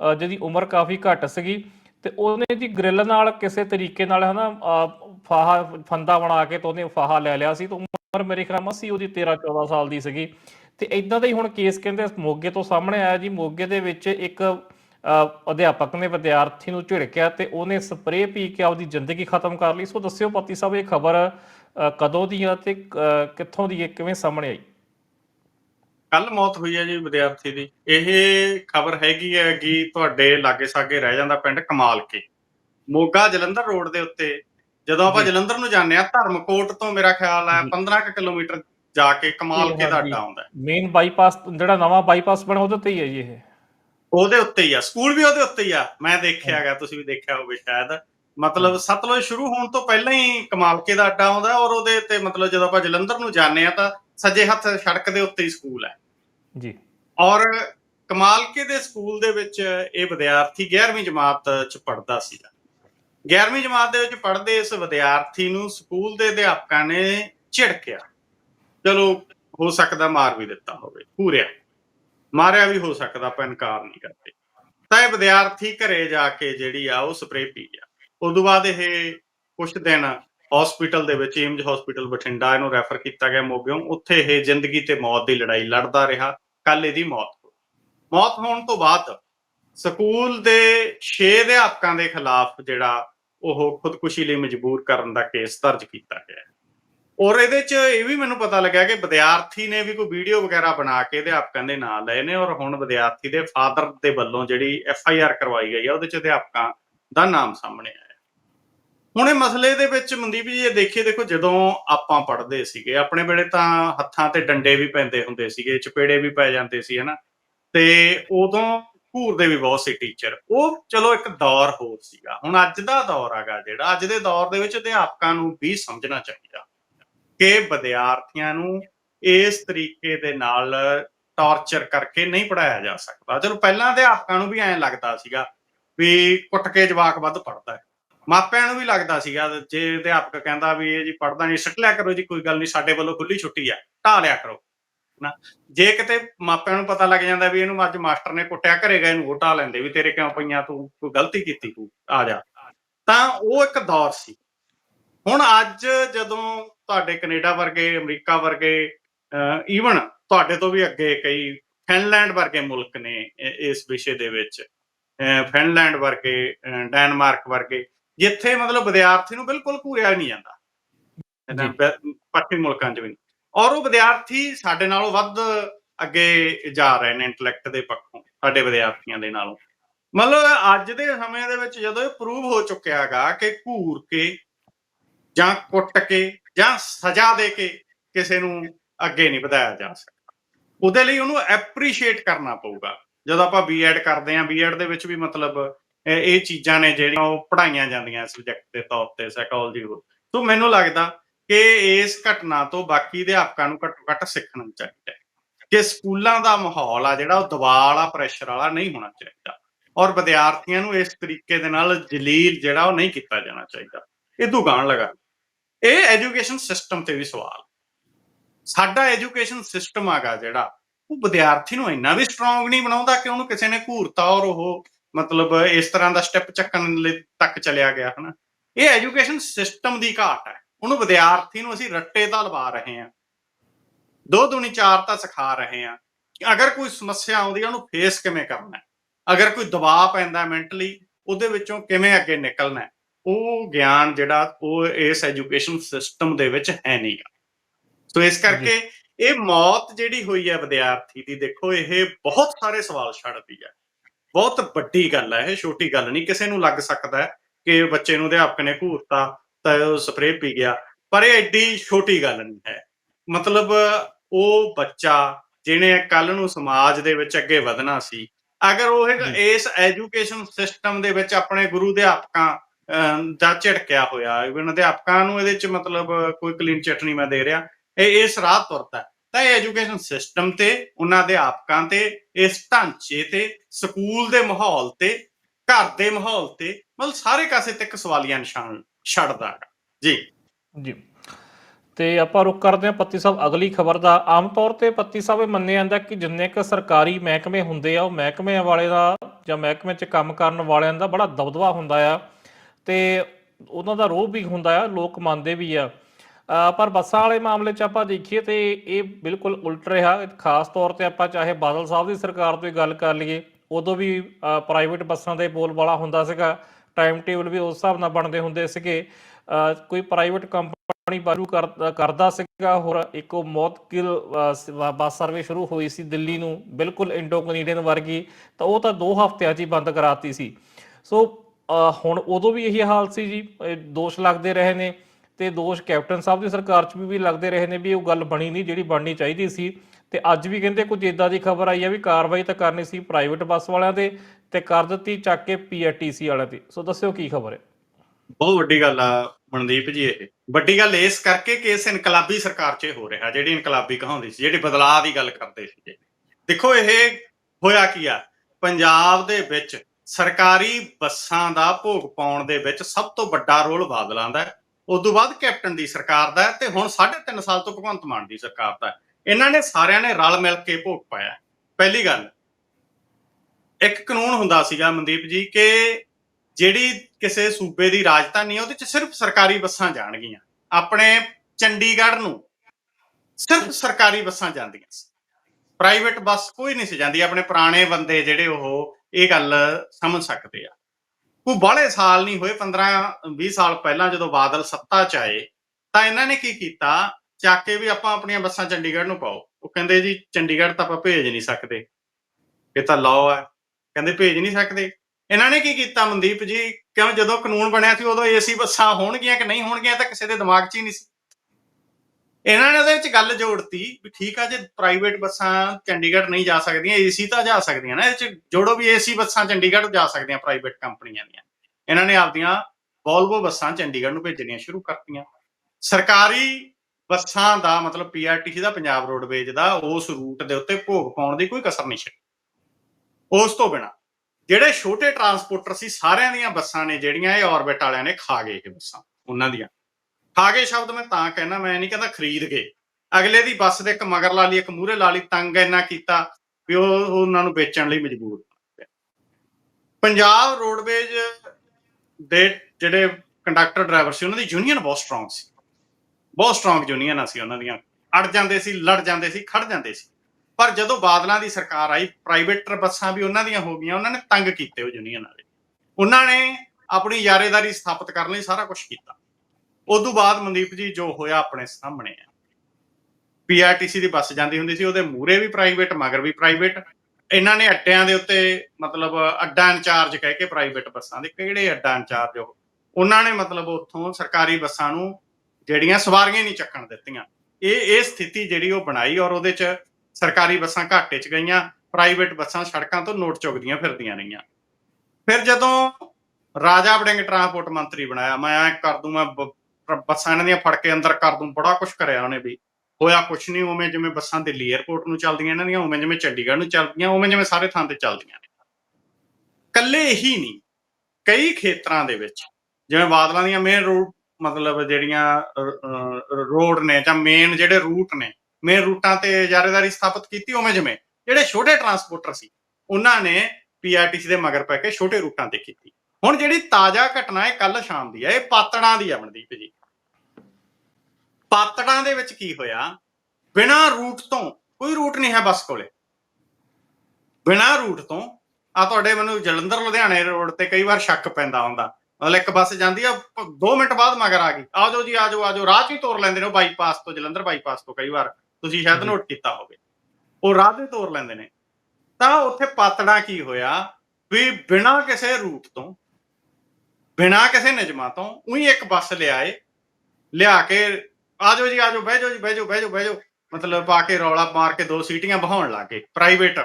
ਅ, ਜਿਹਦੀ ਉਮਰ ਕਾਫੀ ਘੱਟ ਸੀਗੀ ਤੇ ਉਹਨੇ ਜੀ ਗ੍ਰਿਲ ਨਾਲ ਕਿਸੇ ਤਰੀਕੇ ਨਾਲ ਹਨਾ ਅ, ਫਾਹਾ ਫੰਦਾ ਬਣਾ ਕੇ ਤੇ ਉਹਨੇ ਫਾਹਾ ਲੈ ਲਿਆ ਸੀ ਤੇ ਉਮਰ ਮੇਰੇ ਖਿਆਲ ਮਸੀ ਉਹਦੀ 13 14 ਸਾਲ ਦੀ ਸੀਗੀ। ਤੇ ਇਦਾਂ ਦਾ ਹੀ ਹੁਣ ਕੇਸ ਕਹਿੰਦੇ ਮੋਗੇ ਤੋਂ ਸਾਹਮਣੇ ਆਇਆ ਜੀ। ਮੋਗੇ ਦੇ ਵਿੱਚ ਇੱਕ ਅਧਿਆਪਕ ਨੇ ਵਿਦਿਆਰਥੀ ਨੂੰ ਝਿੜਕਿਆ ਤੇ ਉਹਨੇ ਸਪਰੇਅ ਪੀ ਕੇ ਆਪਦੀ ਜ਼ਿੰਦਗੀ ਖਤਮ ਕਰ ਲਈ। ਸੋ ਦੱਸਿਓ ਪਤੀ ਸਾਹਿਬ, ਇਹ ਖਬਰ ਕਦੋਂ ਦੀ ਆ ਤੇ ਕਿੱਥੋਂ ਦੀ ਹੈ, ਕਿਵੇਂ ਸਾਹਮਣੇ ਆਈ? ਕੱਲ ਮੌਤ ਹੋਈ ਹੈ ਜੀ ਵਿਦਿਆਰਥੀ ਦੀ। ਇਹ ਖਬਰ ਹੈਗੀ ਹੈ ਕਿ ਤੁਹਾਡੇ ਲਾਗੇ ਸਾਗੇ ਰਹਿ ਜਾਂਦਾ ਪਿੰਡ ਕਮਾਲ ਕੇ ਮੋਗਾ ਜਲੰਧਰ ਰੋਡ ਦੇ ਉੱਤੇ ਜਦੋਂ ਆਪਾਂ। ਜਲੰਧਰ ਨੂੰ ਜਾਂਦੇ ਆ ਧਰਮਕੋਟ ਤੋਂ ਮੇਰਾ ਖਿਆਲ ਹੈ ਜੀ। 15 ਕੁ ਕਿਲੋਮੀਟਰ ਜਾ ਕੇ ਕਮਾਲ ਕੇ ਦਾ। ਅੱਡਾ ਆਉਂਦਾ ਹੈ। ਮੇਨ ਬਾਈਪਾਸ ਜਿਹੜਾ ਨਵਾਂ ਬਾਈਪਾਸ ਬਣਾ ਉਹਦੇ ਤੇ ਹੀ ਹੈ ਜੀ ਇਹ। ਉਹਦੇ ਉੱਤੇ ਹੀ ਆ। ਸਕੂਲ ਵੀ ਉਹਦੇ ਉੱਤੇ ਹੀ ਆ। ਮੈਂ ਦੇਖਿਆ ਹੈਗਾ ਤੁਸੀਂ ਵੀ ਦੇਖਿਆ ਹੋਵੇ ਸ਼ਾਇਦ। ਮਤਲਬ ਸਤਲੁਜ ਸ਼ੁਰੂ ਹੋਣ ਤੋਂ ਪਹਿਲਾਂ ਹੀ ਕਮਾਲਕੇ ਦਾ ਅੱਡਾ ਆਉਂਦਾ ਔਰ ਉਹਦੇ ਤੇ ਮਤਲਬ ਜਦੋਂ ਆਪਾਂ ਜਲੰਧਰ ਨੂੰ ਜਾਂਦੇ ਆ ਤਾਂ ਸੱਜੇ ਹੱਥ ਸੜਕ ਦੇ ਉੱਤੇ ਹੀ ਸਕੂਲ ਹੈ। ਜੀ। ਔਰ ਕਮਾਲਕੇ ਦੇ ਸਕੂਲ ਦੇ ਵਿੱਚ ਇਹ ਵਿਦਿਆਰਥੀ 11ਵੀਂ ਜਮਾਤ ਚ ਪੜ੍ਹਦਾ ਸੀਗਾ। 11ਵੀਂ ਜਮਾਤ ਦੇ ਵਿੱਚ ਪੜ੍ਹਦੇ ਇਸ ਵਿਦਿਆਰਥੀ ਨੂੰ ਸਕੂਲ ਦੇ ਅਧਿਆਪਕਾਂ ਨੇ ਝਿੜਕਿਆ। ਚਲੋ, ਹੋ ਸਕਦਾ ਮਾਰ ਵੀ ਦਿੱਤਾ ਹੋਵੇ ਪੂਰਿਆ ਮਾਰਿਆ ਵੀ ਹੋ ਸਕਦਾ, ਆਪਾਂ ਇਨਕਾਰ ਨਹੀਂ ਕਰਦੇ। ਤਾਂ ਇਹ ਵਿਦਿਆਰਥੀ ਘਰੇ ਜਾ ਕੇ ਜਿਹੜੀ ਆ, ਉਹ ਸਪਰੇਅ ਪੀ ਗਿਆ। ਉਦੋਂ ਬਾਅਦ ਇਹ ਕੁਝ ਦਿਨ ਹਸਪੀਟਲ ਦੇ ਵਿੱਚ ਏਮਜ ਹਸਪੀਟਲ ਬਠਿੰਡਾ, ਇਹਨੂੰ ਰੈਫਰ ਕੀਤਾ ਗਿਆ ਮੋਗਿਓਂ। ਉੱਥੇ ਇਹ ਜ਼ਿੰਦਗੀ ਤੇ ਮੌਤ ਦੀ ਲੜਾਈ ਲੜਦਾ ਰਿਹਾ। ਕੱਲ ਇਹਦੀ ਮੌਤ ਹੋ ਮੌਤ ਹੋਣ ਤੋਂ ਬਾਅਦ ਸਕੂਲ ਦੇ 6 ਅਧਿਆਪਕਾਂ ਦੇ ਖਿਲਾਫ ਜਿਹੜਾ ਉਹ ਖੁਦਕੁਸ਼ੀ ਲਈ ਮਜਬੂਰ ਕਰਨ ਦਾ ਕੇਸ ਦਰਜ ਕੀਤਾ ਗਿਆ ਔਰ ਇਹਦੇ 'ਚ ਇਹ ਵੀ ਮੈਨੂੰ ਪਤਾ ਲੱਗਿਆ ਕਿ ਵਿਦਿਆਰਥੀ ਨੇ ਵੀ ਕੋਈ ਵੀਡੀਓ ਵਗੈਰਾ ਬਣਾ ਕੇ ਅਧਿਆਪਕਾਂ ਦੇ ਨਾਂ ਲਏ ਨੇ ਔਰ ਹੁਣ ਵਿਦਿਆਰਥੀ ਦੇ ਫਾਦਰ ਦੇ ਵੱਲੋਂ ਜਿਹੜੀ ਐਫ ਆਈ ਆਰ ਕਰਵਾਈ ਗਈ ਹੈ, ਉਹਦੇ 'ਚ ਅਧਿਆਪਕਾਂ ਦਾ ਨਾਮ ਸਾਹਮਣੇ ਆਇਆ ਹੁਣ ਇਹ ਮਸਲੇ ਦੇ ਵਿੱਚ ਮਨਦੀਪ ਜੀ, ਇਹ ਦੇਖੀਏ, ਦੇਖੋ, ਜਦੋਂ ਆਪਾਂ ਪੜ੍ਹਦੇ ਸੀਗੇ, ਆਪਣੇ ਵੇਲੇ ਤਾਂ ਹੱਥਾਂ ਤੇ ਡੰਡੇ ਵੀ ਪੈਂਦੇ ਹੁੰਦੇ ਸੀਗੇ, ਚਪੇੜੇ ਵੀ ਪੈ ਜਾਂਦੇ ਸੀ, ਹਨਾ? ਤੇ ਉਦੋਂ ਘੂਰਦੇ ਵੀ ਬਹੁਤ ਸੀ ਟੀਚਰ ਉਹ ਚਲੋ ਇੱਕ ਦੌਰ ਹੋਰ ਸੀਗਾ। ਹੁਣ ਅੱਜ ਦਾ ਦੌਰ ਹੈਗਾ ਜਿਹੜਾ, ਅੱਜ ਦੇ ਦੌਰ ਦੇ ਵਿੱਚ ਅਧਿਆਪਕਾਂ ਨੂੰ ਵੀ ਸਮਝਣਾ ਚਾਹੀਦਾ। ਕਿ ਵਿਦਿਆਰਥੀਆਂ ਨੂੰ ਇਸ ਤਰੀਕੇ ਦੇ ਨਾਲ ਟਾਰਚਰ ਕਰਕੇ ਨਹੀਂ ਪੜਾਇਆ ਜਾ ਸਕਦਾ। ਚਲੋ ਪਹਿਲਾਂ ਅਧਿਆਪਕਾਂ ਨੂੰ ਵੀ ਐਂ ਲੱਗਦਾ ਸੀਗਾ ਵੀ ਕੁੱਟ ਕੇ ਜਵਾਕ ਵੱਧ ਪੜਦਾ ਹੈ। ਮਾਪਿਆਂ ਨੂੰ ਵੀ ਲੱਗਦਾ ਸੀਗਾ ਜੇ ਅਧਿਆਪਕ ਕਹਿੰਦਾ ਵੀ ਇਹ ਜੀ ਪੜਦਾ ਨਹੀਂ, ਸਿੱਟ ਲਿਆ ਕਰੋ ਜੀ, ਕੋਈ ਗੱਲ ਨਹੀਂ, ਸਾਡੇ ਵੱਲੋਂ ਖੁੱਲੀ ਛੁੱਟੀ ਆ ਢਾ ਲਿਆ ਕਰੋ। ਨਾ ਜੇ ਕਿਤੇ ਮਾਪਿਆਂ ਨੂੰ ਪਤਾ ਲੱਗ ਜਾਂਦਾ ਵੀ ਇਹਨੂੰ ਅੱਜ ਮਾਸਟਰ ਨੇ ਕੁੱਟਿਆ ਘਰੇ ਗਏ ਨੂੰ ਢਾ ਲੈਂਦੇ ਵੀ ਤੇਰੇ ਕਿਉਂ ਪਈਆਂ ਤੂੰ ਕੋਈ ਗਲਤੀ ਕੀਤੀ ਤੂੰ ਆ ਜਾ। ਤਾਂ ਉਹ ਇੱਕ ਦੌਰ ਸੀ। ਹੁਣ ਅੱਜ ਜਦੋਂ ਤੁਹਾਡੇ ਕੈਨੇਡਾ ਵਰਗੇ ਅਮਰੀਕਾ ਵਰਗੇ ਈਵਨ ਤੁਹਾਡੇ ਤੋਂ ਵੀ ਅੱਗੇ ਕਈ ਫਿਨਲੈਂਡ ਵਰਗੇ ਮੁਲਕ ਨੇ ਇਸ ਵਿਸ਼ੇ ਦੇ ਵਿੱਚ। ਫਿਨਲੈਂਡ ਵਰਗੇ ਡੈਨਮਾਰਕ ਵਰਗੇ ਜਿੱਥੇ ਮਤਲਬ ਵਿਦਿਆਰਥੀ ਨੂੰ ਬਿਲਕੁਲ ਘੂਰਿਆ ਨਹੀਂ ਜਾਂਦਾ। ਪੱਛਮੀ ਮੁਲਕਾਂ 'ਚ ਵੀ। ਔਰ ਉਹ ਵਿਦਿਆਰਥੀ ਸਾਡੇ ਨਾਲੋਂ ਵੱਧ ਅੱਗੇ ਜਾ ਰਹੇ ਨੇ ਇੰਟੈਲੈਕਟ ਦੇ ਪੱਖੋਂ, ਸਾਡੇ ਵਿਦਿਆਰਥੀਆਂ ਦੇ ਨਾਲੋਂ। ਮਤਲਬ ਅੱਜ ਦੇ ਸਮੇਂ ਦੇ ਵਿੱਚ ਜਦੋਂ ਇਹ ਪ੍ਰੂਵ ਹੋ ਚੁੱਕਿਆ ਹੈਗਾ ਕਿ ਘੂਰ ਕੇ ਜਾਂ ਕੁੱਟ ਕੇ ਜਾਂ ਸਜ਼ਾ ਦੇ ਕੇ ਕਿਸੇ ਨੂੰ ਅੱਗੇ ਨਹੀਂ ਵਧਾਇਆ ਜਾ ਸਕਦਾ, ਉਹਦੇ ਲਈ ਉਹਨੂੰ ਐਪਰੀਸ਼ੀਏਟ ਕਰਨਾ ਪਊਗਾ। ਜਦੋਂ ਆਪਾਂ ਬੀਐਡ ਕਰਦੇ ਆਂ ਬੀਐਡ ਦੇ ਵਿੱਚ ਵੀ ਮਤਲਬ ਇਹ ਚੀਜ਼ਾਂ ਨੇ ਜਿਹੜੀਆਂ ਉਹ ਪੜਾਈਆਂ ਜਾਂਦੀਆਂ ਸਬਜੈਕਟ ਦੇ ਤੌਰ ਤੇ ਸਾਈਕੋਲੋਜੀ ਹੋ ਤੋਂ ਮੈਨੂੰ ਲੱਗਦਾ ਕਿ ਇਸ ਘਟਨਾ ਤੋਂ ਬਾਕੀ ਅਧਿਆਪਕਾਂ ਨੂੰ ਘੱਟੋ ਘੱਟ ਸਿੱਖਣਾ ਚਾਹੀਦਾ ਹੈ। ਕਿ ਸਕੂਲਾਂ ਦਾ ਮਾਹੌਲ ਆ ਜਿਹੜਾ, ਉਹ ਦਬਾਅ ਵਾਲਾ ਪ੍ਰੈਸ਼ਰ ਵਾਲਾ ਨਹੀਂ ਹੋਣਾ ਚਾਹੀਦਾ ਔਰ ਵਿਦਿਆਰਥੀਆਂ ਨੂੰ ਇਸ ਤਰੀਕੇ ਦੇ ਨਾਲ ਜਲੀਲ ਜਿਹੜਾ, ਉਹ ਨਹੀਂ ਕੀਤਾ ਜਾਣਾ ਚਾਹੀਦਾ। ਇਹ ਦੁਗਾਣ ਲਗਾ। ਇਹ ਐਜੂਕੇਸ਼ਨ ਸਿਸਟਮ ਤੇ ਵੀ ਸਵਾਲ। ਸਾਡਾ ਐਜੂਕੇਸ਼ਨ ਸਿਸਟਮ ਆਗਾ ਜਿਹੜਾ, ਉਹ ਵਿਦਿਆਰਥੀ ਨੂੰ ਇੰਨਾ ਵੀ ਸਟਰੋਂਗ ਨਹੀਂ ਬਣਾਉਂਦਾ ਕਿ ਉਹਨੂੰ ਕਿਸੇ ਨੇ ਘੂਰਤਾ ਔਰ ਉਹ ਮਤਲਬ ਇਸ ਤਰ੍ਹਾਂ ਦਾ ਸਟੈਪ ਚੱਕਣ ਲਈ ਤੱਕ ਚਲਿਆ ਗਿਆ, ਹਨਾ? ਇਹ ਐਜੂਕੇਸ਼ਨ ਸਿਸਟਮ ਦੀ ਘਾਟ ਹੈ। ਉਹਨੂੰ ਵਿਦਿਆਰਥੀ ਨੂੰ ਅਸੀਂ ਰੱਟੇ ਤਾਂ ਲਵਾ ਰਹੇ ਹਾਂ। ਦੋ ਦੁਨੀ ਚਾਰ ਤਾਂ ਸਿਖਾ ਰਹੇ ਹਾਂ ਅਗਰ ਕੋਈ ਸਮੱਸਿਆ ਆਉਂਦੀ ਹੈ ਉਹਨੂੰ ਫੇਸ ਕਿਵੇਂ ਕਰਨਾ ਹੈ? ਅਗਰ ਕੋਈ ਦਬਾਅ ਪੈਂਦਾ ਮੈਂਟਲੀ ਉਹਦੇ ਵਿੱਚੋਂ ਕਿਵੇਂ ਅੱਗੇ ਨਿਕਲਣਾ ਹੈ? ਉਹ ਗਿਆਨ ਜਿਹੜਾ ਉਹ ਇਸ ਐਜੂਕੇਸ਼ਨ ਸਿਸਟਮ ਦੇ ਵਿੱਚ ਹੈ ਨਹੀਂਗਾ ਸੋ ਇਸ ਕਰਕੇ ਇਹ ਮੌਤ ਜਿਹੜੀ ਹੋਈ ਹੈ ਵਿਦਿਆਰਥੀ ਦੀ ਦੇਖੋ ਇਹ ਬਹੁਤ ਸਾਰੇ ਸਵਾਲ ਛੱਡਦੀ ਹੈ। ਬਹੁਤ ਵੱਡੀ ਗੱਲ ਹੈ ਇਹ ਛੋਟੀ ਗੱਲ ਨਹੀਂ ਕਿਸੇ ਨੂੰ ਲੱਗ ਸਕਦਾ ਕਿ ਬੱਚੇ ਨੂੰ ਅਧਿਆਪਕ ਨੇ ਘੂਰਤਾ ਤਾਂ ਉਹ ਸਪਰੇਅ ਪੀ ਗਿਆ ਪਰ ਇਹ ਐਡੀ ਛੋਟੀ ਗੱਲ ਨਹੀਂ ਹੈ ਮਤਲਬ ਉਹ ਬੱਚਾ ਜਿਹਨੇ ਕੱਲ ਨੂੰ ਸਮਾਜ ਦੇ ਵਿੱਚ ਅੱਗੇ ਵਧਣਾ ਸੀ ਅਗਰ ਉਹ। ਇਸ ਐਜੂਕੇਸ਼ਨ ਸਿਸਟਮ ਦੇ ਵਿੱਚ ਆਪਣੇ ਗੁਰੂ ਅਧਿਆਪਕਾਂ ਦਾ ਝਟਕਿਆ ਹੋਇਆ ਇਵਨ ਅਧਿਆਪਕਾਂ ਨੂੰ ਇਹਦੇ ਚ ਮਤਲਬ ਕੋਈ ਕਲੀਨ ਚਿੱਟ ਨਹੀਂ ਮੈਂ ਦੇ ਰਿਹਾ ਇਹ ਇਸ ਰਾਹ ਤੁਰਦਾ। ਤਾਂ ਇਹ ਐਜੂਕੇਸ਼ਨ ਸਿਸਟਮ ਤੇ ਉਹਨਾਂ ਅਧਿਆਪਕਾਂ ਤੇ ਇਸ ਢਾਂਚੇ ਤੇ ਸਕੂਲ ਦੇ ਮਾਹੌਲ ਤੇ ਘਰ ਦੇ ਮਾਹੌਲ ਤੇ ਮਤਲਬ ਸਾਰੇ ਕਾਸੇ ਤੇ ਇੱਕ ਸਵਾਲੀਆ ਨਿਸ਼ਾਨ ਛੱਡਦਾ ਹੈ ਜੀ। ਜੀ। ਤੇ ਆਪਾਂ ਰੁਕ ਕਰਦੇ ਹਾਂ ਪੱਤੀ ਸਾਹਿਬ, ਅਗਲੀ ਖਬਰ ਦਾ। ਆਮ ਤੌਰ ਤੇ ਪੱਤੀ ਸਾਹਿਬ ਇਹ ਮੰਨਿਆ ਜਾਂਦਾ ਕਿ ਜਿੰਨੇ ਕ ਸਰਕਾਰੀ ਮਹਿਕਮੇ ਹੁੰਦੇ ਆ, ਉਹ ਮਹਿਕਮਿਆਂ ਵਾਲੇ ਦਾ ਜਾਂ ਮਹਿਕਮੇ 'ਚ ਕੰਮ ਕਰਨ ਵਾਲਿਆਂ ਦਾ ਬੜਾ ਦਬਦਬਾ ਹੁੰਦਾ ਆ ਤੇ ਉਹਨਾਂ ਦਾ ਰੋਹ ਵੀ ਹੁੰਦਾ ਆ, ਲੋਕ ਮੰਨਦੇ ਵੀ ਆ। ਪਰ ਬੱਸਾਂ ਵਾਲੇ ਮਾਮਲੇ 'ਚ ਆਪਾਂ ਦੇਖੀਏ ਤੇ ਇਹ ਬਿਲਕੁਲ ਉਲਟ ਰਿਹਾ। ਖਾਸ ਤੌਰ ਤੇ ਆਪਾਂ ਚਾਹੇ ਬਾਦਲ ਸਾਹਿਬ ਦੀ ਸਰਕਾਰ ਤੋਂ ਹੀ ਗੱਲ ਕਰ ਲਈਏ, ਉਦੋਂ ਵੀ ਪ੍ਰਾਈਵੇਟ ਬੱਸਾਂ ਦੇ ਬੋਲਬਾਲਾ ਹੁੰਦਾ ਸੀਗਾ। ਟਾਈਮ ਟੇਬਲ ਵੀ ਉਸ ਹਿਸਾਬ ਨਾਲ ਬਣਦੇ ਹੁੰਦੇ ਸੀਗੇ। ਕੋਈ ਪ੍ਰਾਈਵੇਟ ਕੰਪਨੀ ਬਾਰੂ ਕਰ- ਕਰਦਾ ਸੀਗਾ ਹੋਰ ਇੱਕ ਉਹ ਮੌਤਕਿਲ ਅ, ਬੱਸ ਸਰਵੇ ਸ਼ੁਰੂ ਹੋਈ ਸੀ ਦਿੱਲੀ ਨੂੰ ਬਿਲਕੁਲ ਇੰਡੋ ਕੈਨੇਡੀਅਨ ਵਰਗੀ ਤਾਂ ਉਹ ਤਾਂ 2 ਹਫ਼ਤਿਆਂ 'ਚ ਹੀ ਬੰਦ ਕਰਾਤੀ ਸੀ। ਸੋ ਹੁਣ ਉਦੋਂ ਵੀ ਇਹੀ ਹਾਲ ਸੀ ਜੀ ਦੋਸ਼ ਲੱਗਦੇ ਰਹੇ ਨੇ ਤੇ ਦੋਸ਼ ਕੈਪਟਨ ਸਾਹਿਬ ਦੀ ਸਰਕਾਰ 'ਚ ਵੀ ਲੱਗਦੇ ਰਹੇ ਨੇ ਵੀ ਉਹ ਗੱਲ ਬਣੀ ਨਹੀਂ ਜਿਹੜੀ ਬਣਨੀ ਚਾਹੀਦੀ ਸੀ। ਤੇ ਅੱਜ ਵੀ ਕਹਿੰਦੇ ਕੁਝ ਇਦਾਂ ਦੀ ਖਬਰ ਆਈ ਆ ਵੀ ਕਾਰਵਾਈ ਤਾਂ ਕਰਨੀ ਸੀ ਪ੍ਰਾਈਵੇਟ ਬੱਸ ਵਾਲਿਆਂ ਤੇ ਤੇ ਕਰ ਦਿੱਤੀ ਚੱਕ ਕੇ ਪੀਆਰਟੀਸੀ ਵਾਲਿਆਂ ਤੇ ਸੋ ਦੱਸਿਓ ਕੀ ਖਬਰ ਹੈ? ਬਹੁਤ ਵੱਡੀ ਗੱਲ ਆ ਮਨਦੀਪ ਜੀ ਇਹ। ਵੱਡੀ ਗੱਲ ਇਸ ਕਰਕੇ ਕਿ ਇਸ ਇਨਕਲਾਬੀ ਸਰਕਾਰ 'ਚ ਹੋ ਰਿਹਾ, ਜਿਹੜੀ ਇਨਕਲਾਬੀ ਕਹਾਉਂਦੀ ਸੀ, ਜਿਹੜੀ ਬਦਲਾਅ ਦੀ ਗੱਲ ਕਰਦੇ ਸੀ ਦੇਖੋ ਇਹ ਹੋਇਆ ਕੀ ਆ? ਪੰਜਾਬ ਦੇ ਵਿੱਚ ਸਰਕਾਰੀ ਬੱਸਾਂ ਦਾ ਭੋਗ ਪਾਉਣ ਦੇ ਵਿੱਚ ਸਭ ਤੋਂ ਵੱਡਾ ਰੋਲ ਬਾਦਲਾਂ ਦਾ ਹੈ। ਉਸ ਤੋਂ ਬਾਅਦ ਕੈਪਟਨ ਦੀ ਸਰਕਾਰ ਦਾ ਤੇ ਹੁਣ 3.5 ਸਾਲ ਤੋਂ ਭਗਵੰਤ ਮਾਨ ਦੀ ਸਰਕਾਰ ਦਾ ਇਹਨਾਂ ਨੇ ਸਾਰਿਆਂ ਨੇ ਰਲ ਮਿਲ ਕੇ ਭੋਗ ਪਾਇਆ। ਪਹਿਲੀ ਗੱਲ, ਇੱਕ ਕਾਨੂੰਨ ਹੁੰਦਾ ਸੀਗਾ ਮਨਦੀਪ ਜੀ ਕਿ ਜਿਹੜੀ ਕਿਸੇ ਸੂਬੇ ਦੀ ਰਾਜਧਾਨੀ ਹੈ ਉਹਦੇ ਚ ਸਿਰਫ ਸਰਕਾਰੀ ਬੱਸਾਂ ਜਾਣਗੀਆਂ। ਆਪਣੇ ਚੰਡੀਗੜ੍ਹ ਨੂੰ ਸਿਰਫ ਸਰਕਾਰੀ ਬੱਸਾਂ ਜਾਂਦੀਆਂ ਸੀ। ਪ੍ਰਾਈਵੇਟ ਬੱਸ ਕੋਈ ਨਹੀਂ ਸੀ ਜਾਂਦੀ, ਆਪਣੇ ਪੁਰਾਣੇ ਬੰਦੇ ਜਿਹੜੇ ਉਹ ਇਹ ਗੱਲ ਸਮਝ ਸਕਦੇ ਆ। ਕੋਈ ਬਾਹਲੇ ਸਾਲ ਨਹੀਂ ਹੋਏ 15 20 ਸਾਲ ਪਹਿਲਾਂ ਜਦੋਂ ਬਾਦਲ ਸੱਤਾ ਚ ਆਏ, ਤਾਂ ਇਹਨਾਂ ਨੇ ਕੀ ਕੀਤਾ? ਚੱਕ ਕੇ ਵੀ ਆਪਾਂ ਆਪਣੀਆਂ ਬੱਸਾਂ ਚੰਡੀਗੜ੍ਹ ਨੂੰ ਪਾਓ। ਉਹ ਕਹਿੰਦੇ ਜੀ, ਚੰਡੀਗੜ੍ਹ ਤਾਂ ਆਪਾਂ ਭੇਜ ਨਹੀਂ ਸਕਦੇ। ਇਹ ਤਾਂ ਲਾਅ ਹੈ। ਕਹਿੰਦੇ ਭੇਜ ਨਹੀਂ ਸਕਦੇ। ਇਹਨਾਂ ਨੇ ਕੀ ਕੀਤਾ ਮਨਦੀਪ ਜੀ? ਕਿਉਂ ਜਦੋਂ ਕਾਨੂੰਨ ਬਣਿਆ ਸੀ, ਉਦੋਂ ਏਸੀ ਬੱਸਾਂ ਹੋਣਗੀਆਂ ਕਿ ਨਹੀਂ ਹੋਣਗੀਆਂ ਤਾਂ ਕਿਸੇ ਦੇ ਦਿਮਾਗ 'ਚ ਹੀ ਨਹੀਂ ਸੀ। ਇਹਨਾਂ ਨੇ ਉਹਦੇ ਵਿੱਚ ਗੱਲ ਜੋੜਤੀ ਵੀ ਠੀਕ ਆ, ਜੇ ਪ੍ਰਾਈਵੇਟ ਬੱਸਾਂ ਚੰਡੀਗੜ੍ਹ ਨਹੀਂ ਜਾ ਸਕਦੀਆਂ, ਏਸੀ ਤਾਂ ਜਾ ਸਕਦੀਆਂ ਨਾ। ਇਹ 'ਚ ਜੋੜੋ ਵੀ ਏਸੀ ਬੱਸਾਂ ਚੰਡੀਗੜ੍ਹ ਜਾ ਸਕਦੀਆਂ ਪ੍ਰਾਈਵੇਟ ਕੰਪਨੀਆਂ ਦੀਆਂ। ਇਹਨਾਂ ਨੇ ਆਪਦੀਆਂ ਵੋਲਵੋ ਬੱਸਾਂ ਚੰਡੀਗੜ੍ਹ ਨੂੰ ਭੇਜਣੀਆਂ ਸ਼ੁਰੂ ਕਰਤੀਆਂ। ਸਰਕਾਰੀ ਬੱਸਾਂ ਦਾ ਮਤਲਬ ਪੀਆਰਟੀਸੀ ਦਾ, ਪੰਜਾਬ ਰੋਡਵੇਜ ਦਾ, ਉਸ ਰੂਟ ਦੇ ਉੱਤੇ ਭੋਗ ਪਾਉਣ ਦੀ ਕੋਈ ਕਸਰ ਨਹੀਂ ਛੱਡੀ। ਉਸ ਤੋਂ ਬਿਨਾ ਜਿਹੜੇ ਛੋਟੇ ਟਰਾਂਸਪੋਰਟਰ ਸੀ, ਸਾਰਿਆਂ ਦੀਆਂ ਬੱਸਾਂ ਨੇ ਜਿਹੜੀਆਂ ਇਹ ਆਰਬਿਟ ਵਾਲਿਆਂ ਨੇ ਖਾ ਗਏ ਇਹ ਬੱਸਾਂ, ਉਹਨਾਂ ਦੀਆਂ। ਖਾ ਗਏ ਸ਼ਬਦ ਮੈਂ ਤਾਂ ਕਹਿਣਾ ਮੈਂ ਨਹੀਂ ਕਹਿੰਦਾ ਖਰੀਦ ਗਏ। ਅਗਲੇ ਦੀ ਬੱਸ ਦੇ ਇੱਕ ਮਗਰ ਲਾ ਲਈ, ਇੱਕ ਮੂਹਰੇ ਲਾ ਲਈ, ਤੰਗ ਇੰਨਾ ਕੀਤਾ ਵੀ ਉਹ ਉਹਨਾਂ ਨੂੰ ਵੇਚਣ ਲਈ ਮਜਬੂਰ ਪੰਜਾਬ ਰੋਡਵੇਜ ਦੇ ਜਿਹੜੇ ਕੰਡਕਟਰ ਡਰਾਈਵਰ ਸੀ, ਉਹਨਾਂ ਦੀ ਯੂਨੀਅਨ ਬਹੁਤ ਸਟਰੋਂਗ ਸੀ। ਬਹੁਤ ਸਟਰੋਂਗ ਯੂਨੀਅਨਾਂ ਸੀ ਉਹਨਾਂ ਦੀਆਂ। ਅੜ ਜਾਂਦੇ ਸੀ, ਲੜ ਜਾਂਦੇ ਸੀ, ਖੜ ਜਾਂਦੇ ਸੀ। ਪਰ ਜਦੋਂ ਬਾਦਲਾਂ ਦੀ ਸਰਕਾਰ ਆਈ ਪ੍ਰਾਈਵੇਟ ਬੱਸਾਂ ਵੀ ਉਹਨਾਂ ਦੀਆਂ ਹੋ ਗਈਆਂ, ਉਹਨਾਂ ਨੇ ਤੰਗ ਕੀਤੇ ਉਹ ਯੂਨੀਅਨ ਵਾਲੇ ਉਹਨਾਂ ਨੇ ਆਪਣੀ ਯਾਰੇਦਾਰੀ ਸਥਾਪਿਤ ਕਰਨ ਲਈ ਸਾਰਾ ਕੁਝ ਕੀਤਾ। ਉਸ ਤੋਂ ਬਾਅਦ ਮਨਦੀਪ ਜੀ ਜੋ ਹੋਇਆ ਆਪਣੇ ਸਾਹਮਣੇ ਹੈ ਪੀਆਰਟੀਸੀ ਦੀ ਬੱਸ ਜਾਂਦੀ ਹੁੰਦੀ ਸੀ, ਉਹਦੇ ਮੂਰੇ ਵੀ ਪ੍ਰਾਈਵੇਟ ਮਗਰ ਵੀ ਪ੍ਰਾਈਵੇਟ ਇਹਨਾਂ ਨੇ ਅੱਡਿਆਂ ਦੇ ਉੱਤੇ ਮਤਲਬ ਅੱਡਾ ਇੰਚਾਰਜ ਕਹਿ ਕੇ ਪ੍ਰਾਈਵੇਟ ਬੱਸਾਂ ਦੇ ਕਿਹੜੇ ਅੱਡਾ ਇੰਚਾਰਜ ਉਹਨਾਂ ਨੇ ਮਤਲਬ ਉੱਥੋਂ ਸਰਕਾਰੀ ਬੱਸਾਂ ਨੂੰ ਜਿਹੜੀਆਂ ਸਵਾਰੀਆਂ ਨਹੀਂ ਚੱਕਣ ਦਿੱਤੀਆਂ। ਇਹ ਇਹ ਸਥਿਤੀ ਜਿਹੜੀ ਉਹ ਬਣਾਈ ਔਰ ਉਹਦੇ ਚ ਸਰਕਾਰੀ ਬੱਸਾਂ ਘਾਟੇ ਚ ਗਈਆਂ ਪ੍ਰਾਈਵੇਟ ਬੱਸਾਂ ਸੜਕਾਂ ਤੋਂ ਨੋਟ ਚੁਗਦੀਆਂ ਫਿਰਦੀਆਂ ਰਹੀਆਂ। ਫਿਰ ਜਦੋਂ ਰਾਜਾ ਵੜਿੰਗ ਟਰਾਂਸਪੋਰਟ ਮੰਤਰੀ ਬਣਾਇਆ, ਮੈਂ ਐ ਕਰ ਦੂੰ, ਮੈਂ ਬੱਸਾਂ ਇਹਨਾਂ ਦੀਆਂ ਫੜ ਕੇ ਅੰਦਰ ਕਰ ਦੂੰ, ਬੜਾ ਕੁਝ ਕਰਿਆ ਉਹਨੇ ਵੀ। ਹੋਇਆ ਕੁਝ ਨਹੀਂ, ਉਵੇਂ ਜਿਵੇਂ ਬੱਸਾਂ ਦਿੱਲੀ 에ਅਰਪੋਰਟ ਨੂੰ ਚੱਲਦੀਆਂ ਇਹਨਾਂ ਦੀਆਂ, ਉਵੇਂ ਜਿਵੇਂ ਚੰਡੀਗੜ੍ਹ ਨੂੰ ਚੱਲਦੀਆਂ, ਉਵੇਂ ਜਿਵੇਂ ਸਾਰੇ ਥਾਂ ਤੇ ਚੱਲਦੀਆਂ ਨੇ। ਕੱਲੇ ਇਹੀ ਨਹੀਂ, ਕਈ ਖੇਤਰਾਂ ਦੇ ਵਿੱਚ, ਜਿਵੇਂ ਬਾਦਲਾਂ ਦੀਆਂ ਮੇਨ ਰੂਟ ਮਤਲਬ ਜਿਹੜੀਆਂ ਰੋਡ ਨੇ ਜਾਂ ਮੇਨ ਜਿਹੜੇ ਰੂਟ ਨੇ ਮੇਨ ਰੂਟਾਂ ਤੇ ਜਾਰੇਦਾਰੀ ਸਥਾਪਿਤ ਕੀਤੀ ਉਵੇਂ ਜਿਵੇਂ, ਜਿਹੜੇ ਛੋਟੇ ਟਰਾਂਸਪੋਰਟਰ ਸੀ, ਉਹਨਾਂ ਨੇ ਪੀਆਰਟੀਸੀ ਦੇ ਮਗਰ ਪੈ ਕੇ ਛੋਟੇ ਰੂਟਾਂ ਤੇ ਕੀਤੀ। ਹੁਣ ਜਿਹੜੀ ਤਾਜ਼ਾ ਘਟਨਾ ਹੈ ਕੱਲ ਸ਼ਾਮ ਦੀ ਹੈ ਇਹ ਪਾਤੜਾਂ ਦੀ ਹੈ ਮਨਦੀਪ ਜੀ। ਪਾਤੜਾਂ ਦੇ ਵਿੱਚ ਕੀ ਹੋਇਆ, ਬਿਨਾਂ ਰੂਟ ਤੋਂ, ਕੋਈ ਰੂਟ ਨਹੀਂ ਹੈ ਬੱਸ ਕੋਲੇ। ਬਿਨਾਂ ਰੂਟ ਤੋਂ ਆ ਤੁਹਾਡੇ ਮੈਨੂੰ ਜਲੰਧਰ, ਲੁਧਿਆਣੇ ਰੋਡ ਤੇ ਕਈ ਵਾਰ ਸ਼ੱਕ ਪੈਂਦਾ ਹੁੰਦਾ। ਮਤਲਬ ਇੱਕ ਬੱਸ ਜਾਂਦੀ ਆ 2 ਮਿੰਟ ਬਾਅਦ ਮਗਰ ਆ ਗਈ। ਆ ਜਾਓ ਜੀ ਆ ਜਾਓ ਆ ਜਾਓ ਰਾਹ 'ਚ ਹੀ ਤੋਰ ਲੈਂਦੇ ਨੇ ਉਹ ਬਾਈਪਾਸ ਤੋਂ ਜਲੰਧਰ ਬਾਈਪਾਸ ਤੋਂ ਕਈ ਵਾਰ। ਤੁਸੀਂ ਸ਼ਾਇਦ। ਨੋਟ ਕੀਤਾ ਹੋਵੇ। ਉਹ ਰਾਹ ਤੇ ਤੋਰ ਲੈਂਦੇ ਨੇ। ਤਾਂ ਉੱਥੇ ਪਾਤੜਾ ਕੀ ਹੋਇਆ ਵੀ ਬਿਨਾਂ ਕਿਸੇ ਰੂਟ ਤੋਂ ਬਿਨਾਂ ਕਿਸੇ ਨਿਯਮਾਂ ਤੋਂ ਉਹੀ ਇੱਕ ਬੱਸ ਲਿਆਏ ਲਿਆ ਕੇ ਆਜੋ ਜੀ ਆਜੋ ਬਹਿ ਜਾਓ ਜੀ ਬਹਿ ਜਾਓ ਬਹਿ ਜਾਓ ਬਹਿ ਜਾਓ। ਮਤਲਬ ਪਾ ਕੇ ਰੌਲਾ ਮਾਰ ਕੇ ਦੋ ਸੀਟੀਆਂ ਬਹਾਉਣ ਲੱਗੇ ਪ੍ਰਾਈਵੇਟ।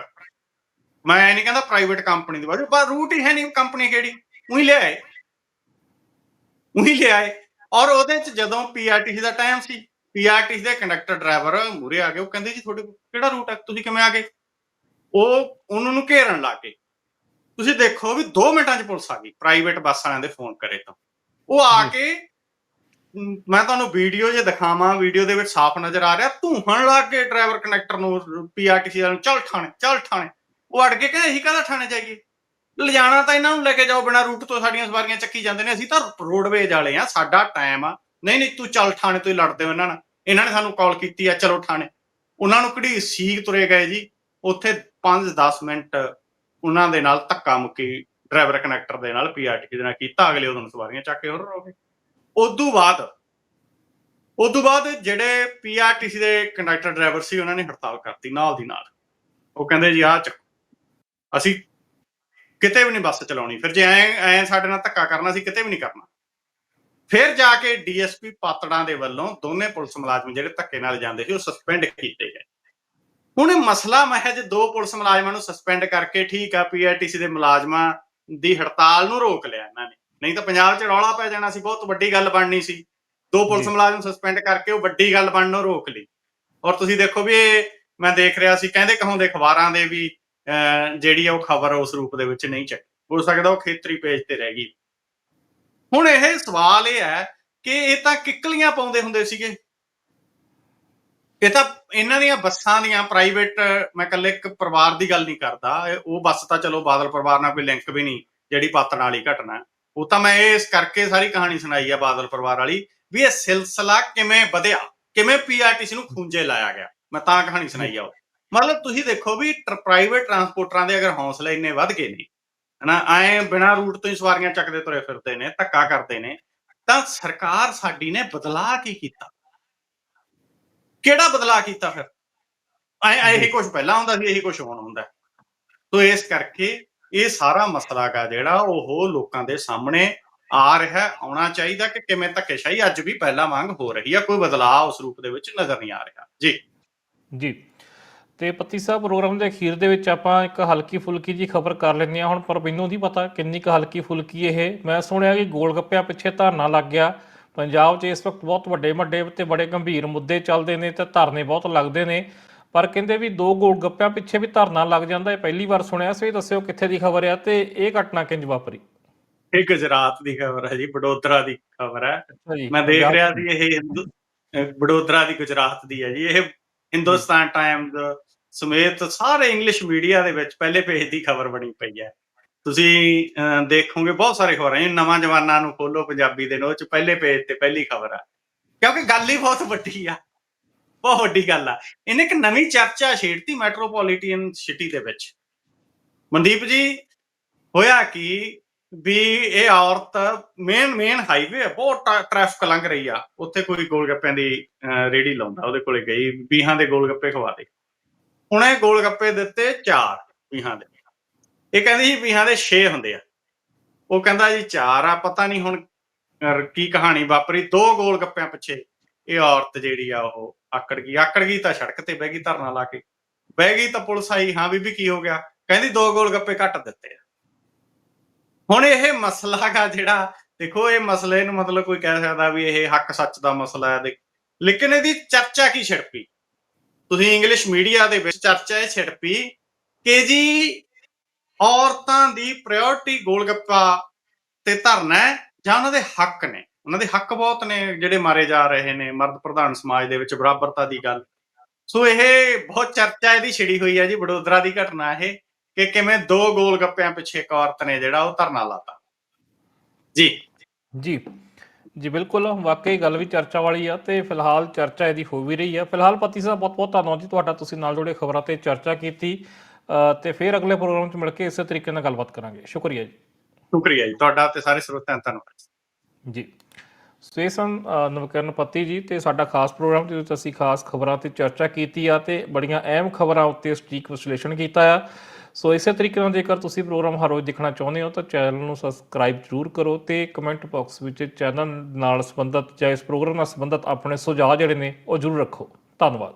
ਮੈਂ ਇਹ ਨਹੀਂ ਕਹਿੰਦਾ ਪ੍ਰਾਈਵੇਟ ਕੰਪਨੀ ਦੀ ਬਾਜੂ ਪਰ ਰੂਟ ਹੀ ਹੈ ਨਹੀਂ ਕੰਪਨੀ ਕਿਹੜੀ? ਉਹੀ ਲਿਆਏ। ਉਹੀ ਲਿਆਏ। ਔਰ ਉਹਦੇ ਚ ਜਦੋਂ ਪੀਆਰਟੀਸੀ ਦਾ ਟਾਈਮ ਸੀ ਪੀਆਰਟੀਸੀ ਦੇ ਕੰਡਕਟਰ ਡਰਾਈਵਰ ਮੂਰੇ ਆ ਗਏ। ਉਹ ਕਹਿੰਦੇ ਜੀ ਤੁਹਾਡੇ ਕਿਹੜਾ ਰੂਟ ਹੈ ਤੁਸੀਂ ਕਿਵੇਂ ਆ ਗਏ? ਉਹ ਉਹਨਾਂ ਨੂੰ ਘੇਰਨ ਲੱਗ ਗਏ। ਤੁਸੀਂ ਦੇਖੋ ਵੀ 2 ਮਿੰਟਾਂ 'ਚ ਪੁਲਿਸ ਆ ਗਈ ਪ੍ਰਾਈਵੇਟ ਬੱਸ ਵਾਲਿਆਂ ਦੇ ਫੋਨ ਕਰੇ ਤਾਂ। ਉਹ ਆ। ਕੇ ਮ, ਮੈਂ ਤੁਹਾਨੂੰ ਵੀਡੀਓ ਜੇ ਦਿਖਾਵਾਂ ਵੀਡੀਓ ਦੇ ਵਿੱਚ ਸਾਫ਼ ਨਜ਼ਰ ਆ ਰਿਹਾ। ਧੂਹਣ ਲੱਗ ਕੇ ਡਰਾਈਵਰ ਕਨੈਕਟਰ ਨੂੰ ਪੀਆਰਟੀਸੀ ਵਾਲਿਆਂ ਨੂੰ। ਚੱਲ ਥਾਣੇ ਚੱਲ ਥਾਣੇ। ਉਹ ਅੜ ਕੇ ਕਹਿੰਦੇ ਅਸੀਂ ਕਾਹਦਾ ਥਾਣੇ ਜਾਈਏ? ਲਿਜਾਣਾ ਤਾਂ ਇਹਨਾਂ ਨੂੰ ਲੈ ਕੇ ਜਾਓ, ਬਿਨਾਂ ਰੂਟ ਤੋਂ ਸਾਡੀਆਂ ਸਵਾਰੀਆਂ ਚੱਕੀ ਜਾਂਦੇ ਨੇ, ਅਸੀਂ ਤਾਂ ਰੋਡਵੇਜ ਵਾਲੇ ਆ ਸਾਡਾ ਟਾਈਮ ਆ। ਨਹੀਂ ਨਹੀਂ, ਤੂੰ ਚੱਲ ਥਾਣੇ ਤੋਂ ਹੀ ਲੜਦੇ ਹੋ ਇਹਨਾਂ ਨਾਲ। ਇਹਨਾਂ ਨੇ ਸਾਨੂੰ ਕਾਲ ਕੀਤੀ ਆ, ਚਲੋ ਥਾਣੇ। ਉਹਨਾਂ ਨੂੰ ਘੜੀ ਸੀਗ ਤੁਰੇ ਗਏ ਜੀ? ਉੱਥੇ 5-10 ਮਿੰਟ ਉਹਨਾਂ ਦੇ ਨਾਲ ਧੱਕਾ ਮੁੱਕੀ ਡਰਾਈਵਰ ਕਨੈਕਟਰ ਦੇ ਨਾਲ ਪੀਆਰਟੀ ਦੇ ਨਾਲ ਕੀਤਾ, ਅਗਲੇ ਉਦੋਂ ਸਵਾਰੀਆਂ ਚੱਕ ਕੇ ਹੋਰ ਹੋ ਗਏ। ਉਦੋਂ ਬਾਅਦ ਉਦੋਂ ਬਾਅਦ ਜਿਹੜੇ ਪੀਆਰਟੀਸੀ ਦੇ ਕੰਡਕਟਰ ਡਰਾਈਵਰ ਸੀ, ਉਹਨਾਂ ਨੇ ਹੜਤਾਲ ਕਰਤੀ ਨਾਲ ਦੀ ਨਾਲ। ਉਹ ਕਹਿੰਦੇ ਜੀ, ਆਹ ਚੱਕੋ। ਅਸੀਂ ਕਿਤੇ ਵੀ ਨਹੀਂ ਬੱਸ ਚਲਾਉਣੀ। ਫਿਰ ਜੇ ਐ ਐ ਸਾਡੇ ਨਾਲ ਧੱਕਾ ਕਰਨਾ ਸੀ ਕਿਤੇ ਵੀ ਨਹੀਂ ਕਰਨਾ। ਫਿਰ ਜਾ ਕੇ ਡੀਐਸਪੀ ਪਾਤੜਾਂ ਦੇ ਵੱਲੋਂ ਦੋਨੇ ਪੁਲਿਸ ਮੁਲਾਜ਼ਮ ਜਿਹੜੇ ਧੱਕੇ ਨਾਲ ਜਾਂਦੇ ਸੀ ਉਹ ਸਸਪੈਂਡ ਕੀਤੇ ਗਏ। ਹੁਣ ਮਸਲਾ ਮਹਿਜ ਦੋ ਪੁਲਿਸ ਮੁਲਾਜ਼ਮਾਂ ਨੂੰ ਸਸਪੈਂਡ ਕਰਕੇ ਠੀਕ ਆ ਪੀਆਰਟੀਸੀ ਦੇ ਮੁਲਾਜ਼ਮਾਂ ਦੀ ਹੜਤਾਲ ਨੂੰ ਰੋਕ ਲਿਆ ਇਹਨਾਂ ਨੇ। ਨਹੀਂ ਤਾਂ ਪੰਜਾਬ 'ਚ ਰੌਲਾ ਪੈ ਜਾਣਾ ਸੀ ਬਹੁਤ ਵੱਡੀ ਗੱਲ ਬਣਨੀ ਸੀ। ਦੋ ਪੁਲਿਸ। ਮੁਲਾਜ਼ਮ ਸਸਪੈਂਡ ਕਰਕੇ ਉਹ ਵੱਡੀ ਗੱਲ ਬਣਨੋਂ ਰੋਕ ਲਈ। ਔਰ ਤੁਸੀਂ ਦੇਖੋ ਵੀ ਇਹ ਮੈਂ ਦੇਖ ਰਿਹਾ ਸੀ ਕਹਿੰਦੇ ਕਹਾਉਂਦੇ ਅਖਬਾਰਾਂ ਦੇ ਵੀ ਜਿਹੜੀ ਆ ਉਹ ਖਬਰ ਉਸ ਰੂਪ ਦੇ ਵਿੱਚ ਨਹੀਂ ਚੱਕੀ ਹੋ ਸਕਦਾ ਉਹ ਖੇਤਰੀ ਪੇਜ ਤੇ ਰਹਿ ਗਈ। ਹੁਣ ਇਹ ਸਵਾਲ ਇਹ ਹੈ ਕਿ ਇਹ ਤਾਂ ਕਿੱਕਲੀਆਂ ਪਾਉਂਦੇ ਹੁੰਦੇ ਸੀਗੇ। ਇਹ ਤਾਂ ਇਹਨਾਂ ਦੀਆਂ ਬੱਸਾਂ ਦੀਆਂ ਪ੍ਰਾਈਵੇਟ ਮੈਂ ਕੱਲੇ ਇੱਕ ਪਰਿਵਾਰ ਦੀ ਗੱਲ ਨਹੀਂ ਕਰਦਾ। ਉਹ ਬੱਸ ਤਾਂ ਚਲੋ ਬਾਦਲ ਪਰਿਵਾਰ ਨਾਲ ਕੋਈ ਲਿੰਕ ਵੀ ਨਹੀਂ, ਜਿਹੜੀ ਪਾਤਣ ਵਾਲੀ ਘਟਨਾ ਉਹ ਤਾਂ ਮੈਂ ਇਸ ਕਰਕੇ ਸਾਰੀ ਕਹਾਣੀ ਸੁਣਾਈ ਆ ਬਾਦਲ ਪਰਿਵਾਰ ਵਾਲੀ ਵੀ ਇਹ ਸਿਲਸਿਲਾ ਕਿਵੇਂ ਵਧਿਆ, ਕਿਵੇਂ ਪੀਆਰਟੀਸੀ ਨੂੰ ਖੂੰਜੇ ਲਾਇਆ ਗਿਆ। ਮੈਂ ਤਾਂ ਕਹਾਣੀ ਸੁਣਾਈ ਆ ਉਹ। ਮਤਲਬ ਤੁਸੀਂ ਦੇਖੋ ਵੀ ਪ੍ਰਾਈਵੇਟ ਟਰਾਂਸਪੋਰਟਰਾਂ ਦੇ ਅਗਰ ਹੌਸਲੇ ਇੰਨੇ ਵੱਧ ਗਏ ਨੇ ਹਨਾ ਐ ਬਿਨਾ ਰੂਟ ਤੋਂ ਹੀ ਸਵਾਰੀਆਂ ਚੱਕਦੇ ਤੁਰੇ ਫਿਰਦੇ ਨੇ ਧੱਕਾ ਕਰਦੇ ਨੇ ਤਾਂ ਸਰਕਾਰ ਸਾਡੀ ਨੇ ਬਦਲਾ ਕੀ ਕੀਤਾ? ਕਿਹੜਾ ਬਦਲਾ ਕੀਤਾ ਫਿਰ? ਐ ਇਹੀ ਕੁਝ ਪਹਿਲਾਂ ਹੁੰਦਾ ਸੀ ਇਹੀ ਕੁਝ ਹੁਣ ਹੁੰਦਾ। ਤੋ ਇਸ ਕਰਕੇ ਇਹ ਸਾਰਾ ਮਸਲਾ ਗਾ ਜਿਹੜਾ ਉਹ ਲੋਕਾਂ ਦੇ ਸਾਹਮਣੇ ਆ ਰਿਹਾ ਆਉਣਾ ਚਾਹੀਦਾ ਕਿ ਕਿਵੇਂ ਧੱਕੇਸ਼ਾਹੀ ਅੱਜ ਵੀ ਪਹਿਲਾਂ ਵਾਂਗ ਹੋ ਰਹੀ ਆ ਕੋਈ ਬਦਲਾਅ ਉਸ ਰੂਪ ਦੇ ਵਿੱਚ ਨਜ਼ਰ ਨਹੀਂ ਆ ਰਿਹਾ। ਜੀ। ਜੀ। ਤੇ ਪੱਤੀ ਸਾਹਿਬ ਪ੍ਰੋਗਰਾਮ ਦੇ ਅਖੀਰ ਦੇ ਵਿੱਚ ਆਪਾਂ ਇੱਕ ਹਲਕੀ ਫੁਲਕੀ ਜੀ ਖਬਰ ਕਰ ਲੈਂਦੇ ਹਾਂ। ਹੁਣ ਪਰ ਮੈਨੂੰ ਨਹੀਂ ਪਤਾ ਕਿੰਨੀ ਕੁ ਹਲਕੀ ਫੁਲਕੀ ਇਹ। ਮੈਂ ਸੁਣਿਆ ਕਿ ਗੋਲ ਗੱਪਿਆਂ ਪਿੱਛੇ ਧਰਨਾ ਲੱਗ ਗਿਆ। ਪੰਜਾਬ 'ਚ ਇਸ ਵਕਤ ਬਹੁਤ ਵੱਡੇ ਵੱਡੇ ਤੇ ਬੜੇ ਗੰਭੀਰ ਮੁੱਦੇ ਚੱਲਦੇ ਨੇ ਤੇ ਧਰਨੇ ਬਹੁਤ ਲੱਗਦੇ ਨੇ। ਪਰ ਕਹਿੰਦੇ ਵੀ ਦੋ ਗੋਲ ਗੱਪਿਆਂ ਪਿੱਛੇ ਵੀ ਧਰਨਾ ਲੱਗ ਜਾਂਦਾ ਇਹ ਪਹਿਲੀ ਵਾਰ ਸੁਣਿਆ ਸੋ ਦੱਸਿਓ ਕਿੱਥੇ ਦੀ ਖਬਰ ਆ ਤੇ ਇਹ ਘਟਨਾ ਕਿੰਜ ਵਾਪਰੀ? ਇਹ ਗੁਜਰਾਤ ਦੀ ਖਬਰ ਹੈ ਜੀ ਵਡੋਦਰਾ ਦੀ ਖਬਰ ਹੈ ਮੈਂ ਦੇਖ ਰਿਹਾ ਸੀ ਇਹ ਵਡੋਦਰਾ ਦੀ ਗੁਜਰਾਤ ਦੀ ਹੈ ਜੀ। ਇਹ ਹਿੰਦੁਸਤਾਨ ਟਾਈਮਜ਼ ਸਮੇਤ ਸਾਰੇ ਇੰਗਲਿਸ਼ ਮੀਡੀਆ ਦੇ ਵਿੱਚ ਪਹਿਲੇ ਪੇਜ ਦੀ ਖਬਰ ਬਣੀ ਪਈ ਹੈ। ਤੁਸੀਂ ਅਹ, ਦੇਖੋਗੇ ਬਹੁਤ ਸਾਰੇ ਖਬਰਾਂ ਇਹ ਨਵਾਂ ਜਵਾਨਾਂ ਨੂੰ ਖੋਲੋ ਪੰਜਾਬੀ ਦੇ ਨੋਟ ਪਹਿਲੇ ਪੇਜ ਤੇ ਪਹਿਲੀ ਖਬਰ ਆ। ਕਿਉਂਕਿ ਗੱਲ ਹੀ ਬਹੁਤ ਵੱਡੀ ਆ। ਬਹੁਤ ਵੱਡੀ ਗੱਲ ਆ। ਇਹਨੇ ਇੱਕ ਨਵੀਂ ਚਰਚਾ ਛੇੜਤੀ ਮੈਟਰੋਪੋਲੀਟਨ ਸਿਟੀ ਦੇ ਵਿੱਚ। ਮਨਦੀਪ ਜੀ ਹੋਇਆ ਕਿ ਵੀ ਇਹ ਔਰਤ ਮੇਨ ਮੇਨ ਹਾਈਵੇ ਹੈ ਬਹੁਤ ਟ੍ਰੈਫਿਕ ਲੰਘ ਰਹੀ ਆ। ਉੱਥੇ ਕੋਈ ਗੋਲਗੱਪਿਆਂ ਦੀ ਅਹ, ਰੇਹੜੀ ਲਾਉਂਦਾ ਉਹਦੇ ਕੋਲੇ ਗਈ ਬੀਹਾਂ ਦੇ ਗੋਲਗੱਪੇ ਖਵਾ ਦੇ ਉਹਨੇ ਗੋਲਗੱਪੇ ਦਿੱਤੇ ਚਾਰ ਬੀਹਾਂ ਦੇ। ਇਹ ਕਹਿੰਦੀ ਸੀ ਬੀਹਾਂ ਦੇ 6 ਹੁੰਦੇ ਆ। ਉਹ ਕਹਿੰਦਾ ਜੀ ਚਾਰ ਆ, ਪਤਾ ਨਹੀਂ ਹੁਣ ਕੀ ਕਹਾਣੀ ਵਾਪਰੀ। ਦੋ ਗੋਲ ਗੱਪਿਆਂ ਪਿੱਛੇ ਇਹ ਔਰਤ ਜਿਹੜੀ ਆ ਉਹ ਆਕੜ ਗਈ। ਆਕੜ ਗਈ ਤਾਂ ਸੜਕ ਤੇ ਬਹਿ ਗਈ ਧਰਨਾ ਲਾ ਕੇ। ਬਹਿ ਗਈ ਤਾਂ ਪੁਲਿਸ ਆਈ, ਹਾਂ ਬੀਬੀ ਕੀ ਹੋ ਗਿਆ? ਕਹਿੰਦੀ ਦੋ ਗੋਲ ਗੱਪੇ ਘੱਟ ਦਿੱਤੇ ਆ। ਹੁਣ ਇਹ ਮਸਲਾ ਗਾ ਜਿਹੜਾ, ਦੇਖੋ ਇਹ ਮਸਲੇ ਨੂੰ ਮਤਲਬ ਕੋਈ ਕਹਿ ਸਕਦਾ ਵੀ ਇਹ ਹੱਕ ਸੱਚ ਦਾ ਮਸਲਾ ਹੈ। ਲੇਕਿਨ ਇਹਦੀ ਚਰਚਾ ਕੀ ਛਿੜਪੀ ਤੁਸੀਂ ਇੰਗਲਿਸ਼ ਮੀਡੀਆ ਦੇ ਵਿੱਚ ਚਰਚਾ ਇਹ ਛਿੜਪੀ ਕਿ ਜੀ ਔਰਤਾਂ ਦੀ ਪ੍ਰਾਇੋਰਟੀ ਗੋਲਗੱਪਾ ਤੇ ਧਰਨਾ ਹੈ ਜਾਂ ਉਹਨਾਂ ਦੇ ਹੱਕ ਨੇ? ਉਹਨਾਂ ਦੇ ਹੱਕ ਬਹੁਤ ਨੇ ਜਿਹੜੇ ਮਾਰੇ ਜਾ ਰਹੇ ਨੇ ਮਰਦ ਪ੍ਰਧਾਨ ਸਮਾਜ ਦੇ ਵਿੱਚ, ਬਰਾਬਰਤਾ ਦੀ ਗੱਲ। ਸੋ ਇਹ ਬਹੁਤ ਚਰਚਾ ਇਹਦੀ ਛਿੜੀ ਹੋਈ ਹੈ ਜੀ, ਵਡੋਦਰਾ ਦੀ ਘਟਨਾ ਇਹ ਕਿ ਕਿਵੇਂ ਦੋ ਗੋਲ ਗੱਪਿਆਂ ਪਿੱਛੇ ਇੱਕ ਔਰਤ ਨੇ ਜਿਹੜਾ ਉਹ ਧਰਨਾ ਲਾਤਾ। ਜੀ। ਜੀ। ਜੀ ਬਿਲਕੁਲ। ਵਾਕਈ ਗੱਲ ਵੀ ਚਰਚਾ ਵਾਲੀ ਆ ਤੇ ਫਿਲਹਾਲ ਚਰਚਾ ਇਹਦੀ ਹੋ ਵੀ ਰਹੀ ਆ। ਫਿਲਹਾਲ ਪਤੀ ਸਾਹਿਬ ਬਹੁਤ ਬਹੁਤ ਧੰਨਵਾਦ ਜੀ ਤੁਹਾਡਾ ਤੁਸੀਂ ਨਾਲ ਜੁੜੇ ਖਬਰਾਂ ਤੇ ਚਰਚਾ ਕੀਤੀ। ਤੇ ਫਿਰ ਅਗਲੇ ਪ੍ਰੋਗਰਾਮ 'ਚ ਮਿਲ ਕੇ ਇਸੇ ਤਰੀਕੇ ਨਾਲ ਗੱਲਬਾਤ ਕਰਾਂਗੇ। ਸ਼ੁਕਰੀਆ ਜੀ। ਸ਼ੁਕਰੀਆ ਜੀ। ਤੁਹਾਡਾ ਤੇ ਸਾਰੇ ਸਰੋਤਿਆਂ ਦਾ ਧੰਨਵਾਦ। ਜੀ। ਸੋ ਇਹ ਸਨ ਅ, ਨਵਕਰਨ ਪਤੀ ਜੀ ਤੇ ਸਾਡਾ ਖਾਸ ਪ੍ਰੋਗਰਾਮ ਜਿਹਦੇ ਵਿੱਚ ਅਸੀਂ ਖਾਸ ਖਬਰਾਂ ਤੇ ਚਰਚਾ ਕੀਤੀ ਆ ਤੇ ਬੜੀਆਂ ਅਹਿਮ ਖਬਰਾਂ ਉੱਤੇ ਸਟੀਕ ਵਿਸ਼ਲੇਸ਼ਣ ਕੀਤਾ ਆ। ਸੋ ਇਸੇ ਤਰੀਕੇ ਨਾਲ ਜੇਕਰ ਤੁਸੀਂ ਪ੍ਰੋਗਰਾਮ ਹਰ ਰੋਜ਼ ਦੇਖਣਾ ਚਾਹੁੰਦੇ ਹੋ ਤਾਂ ਚੈਨਲ ਨੂੰ ਸਬਸਕ੍ਰਾਈਬ ਜ਼ਰੂਰ ਕਰੋ ਤੇ ਕਮੈਂਟ ਬਾਕਸ ਵਿੱਚ ਚੈਨਲ ਨਾਲ ਸੰਬੰਧਿਤ ਜਾਂ ਇਸ ਪ੍ਰੋਗਰਾਮ ਨਾਲ ਸੰਬੰਧਿਤ ਆਪਣੇ ਸੁਝਾਅ ਜਿਹੜੇ ਨੇ ਉਹ ਜ਼ਰੂਰ ਰੱਖੋ। ਧੰਨਵਾਦ।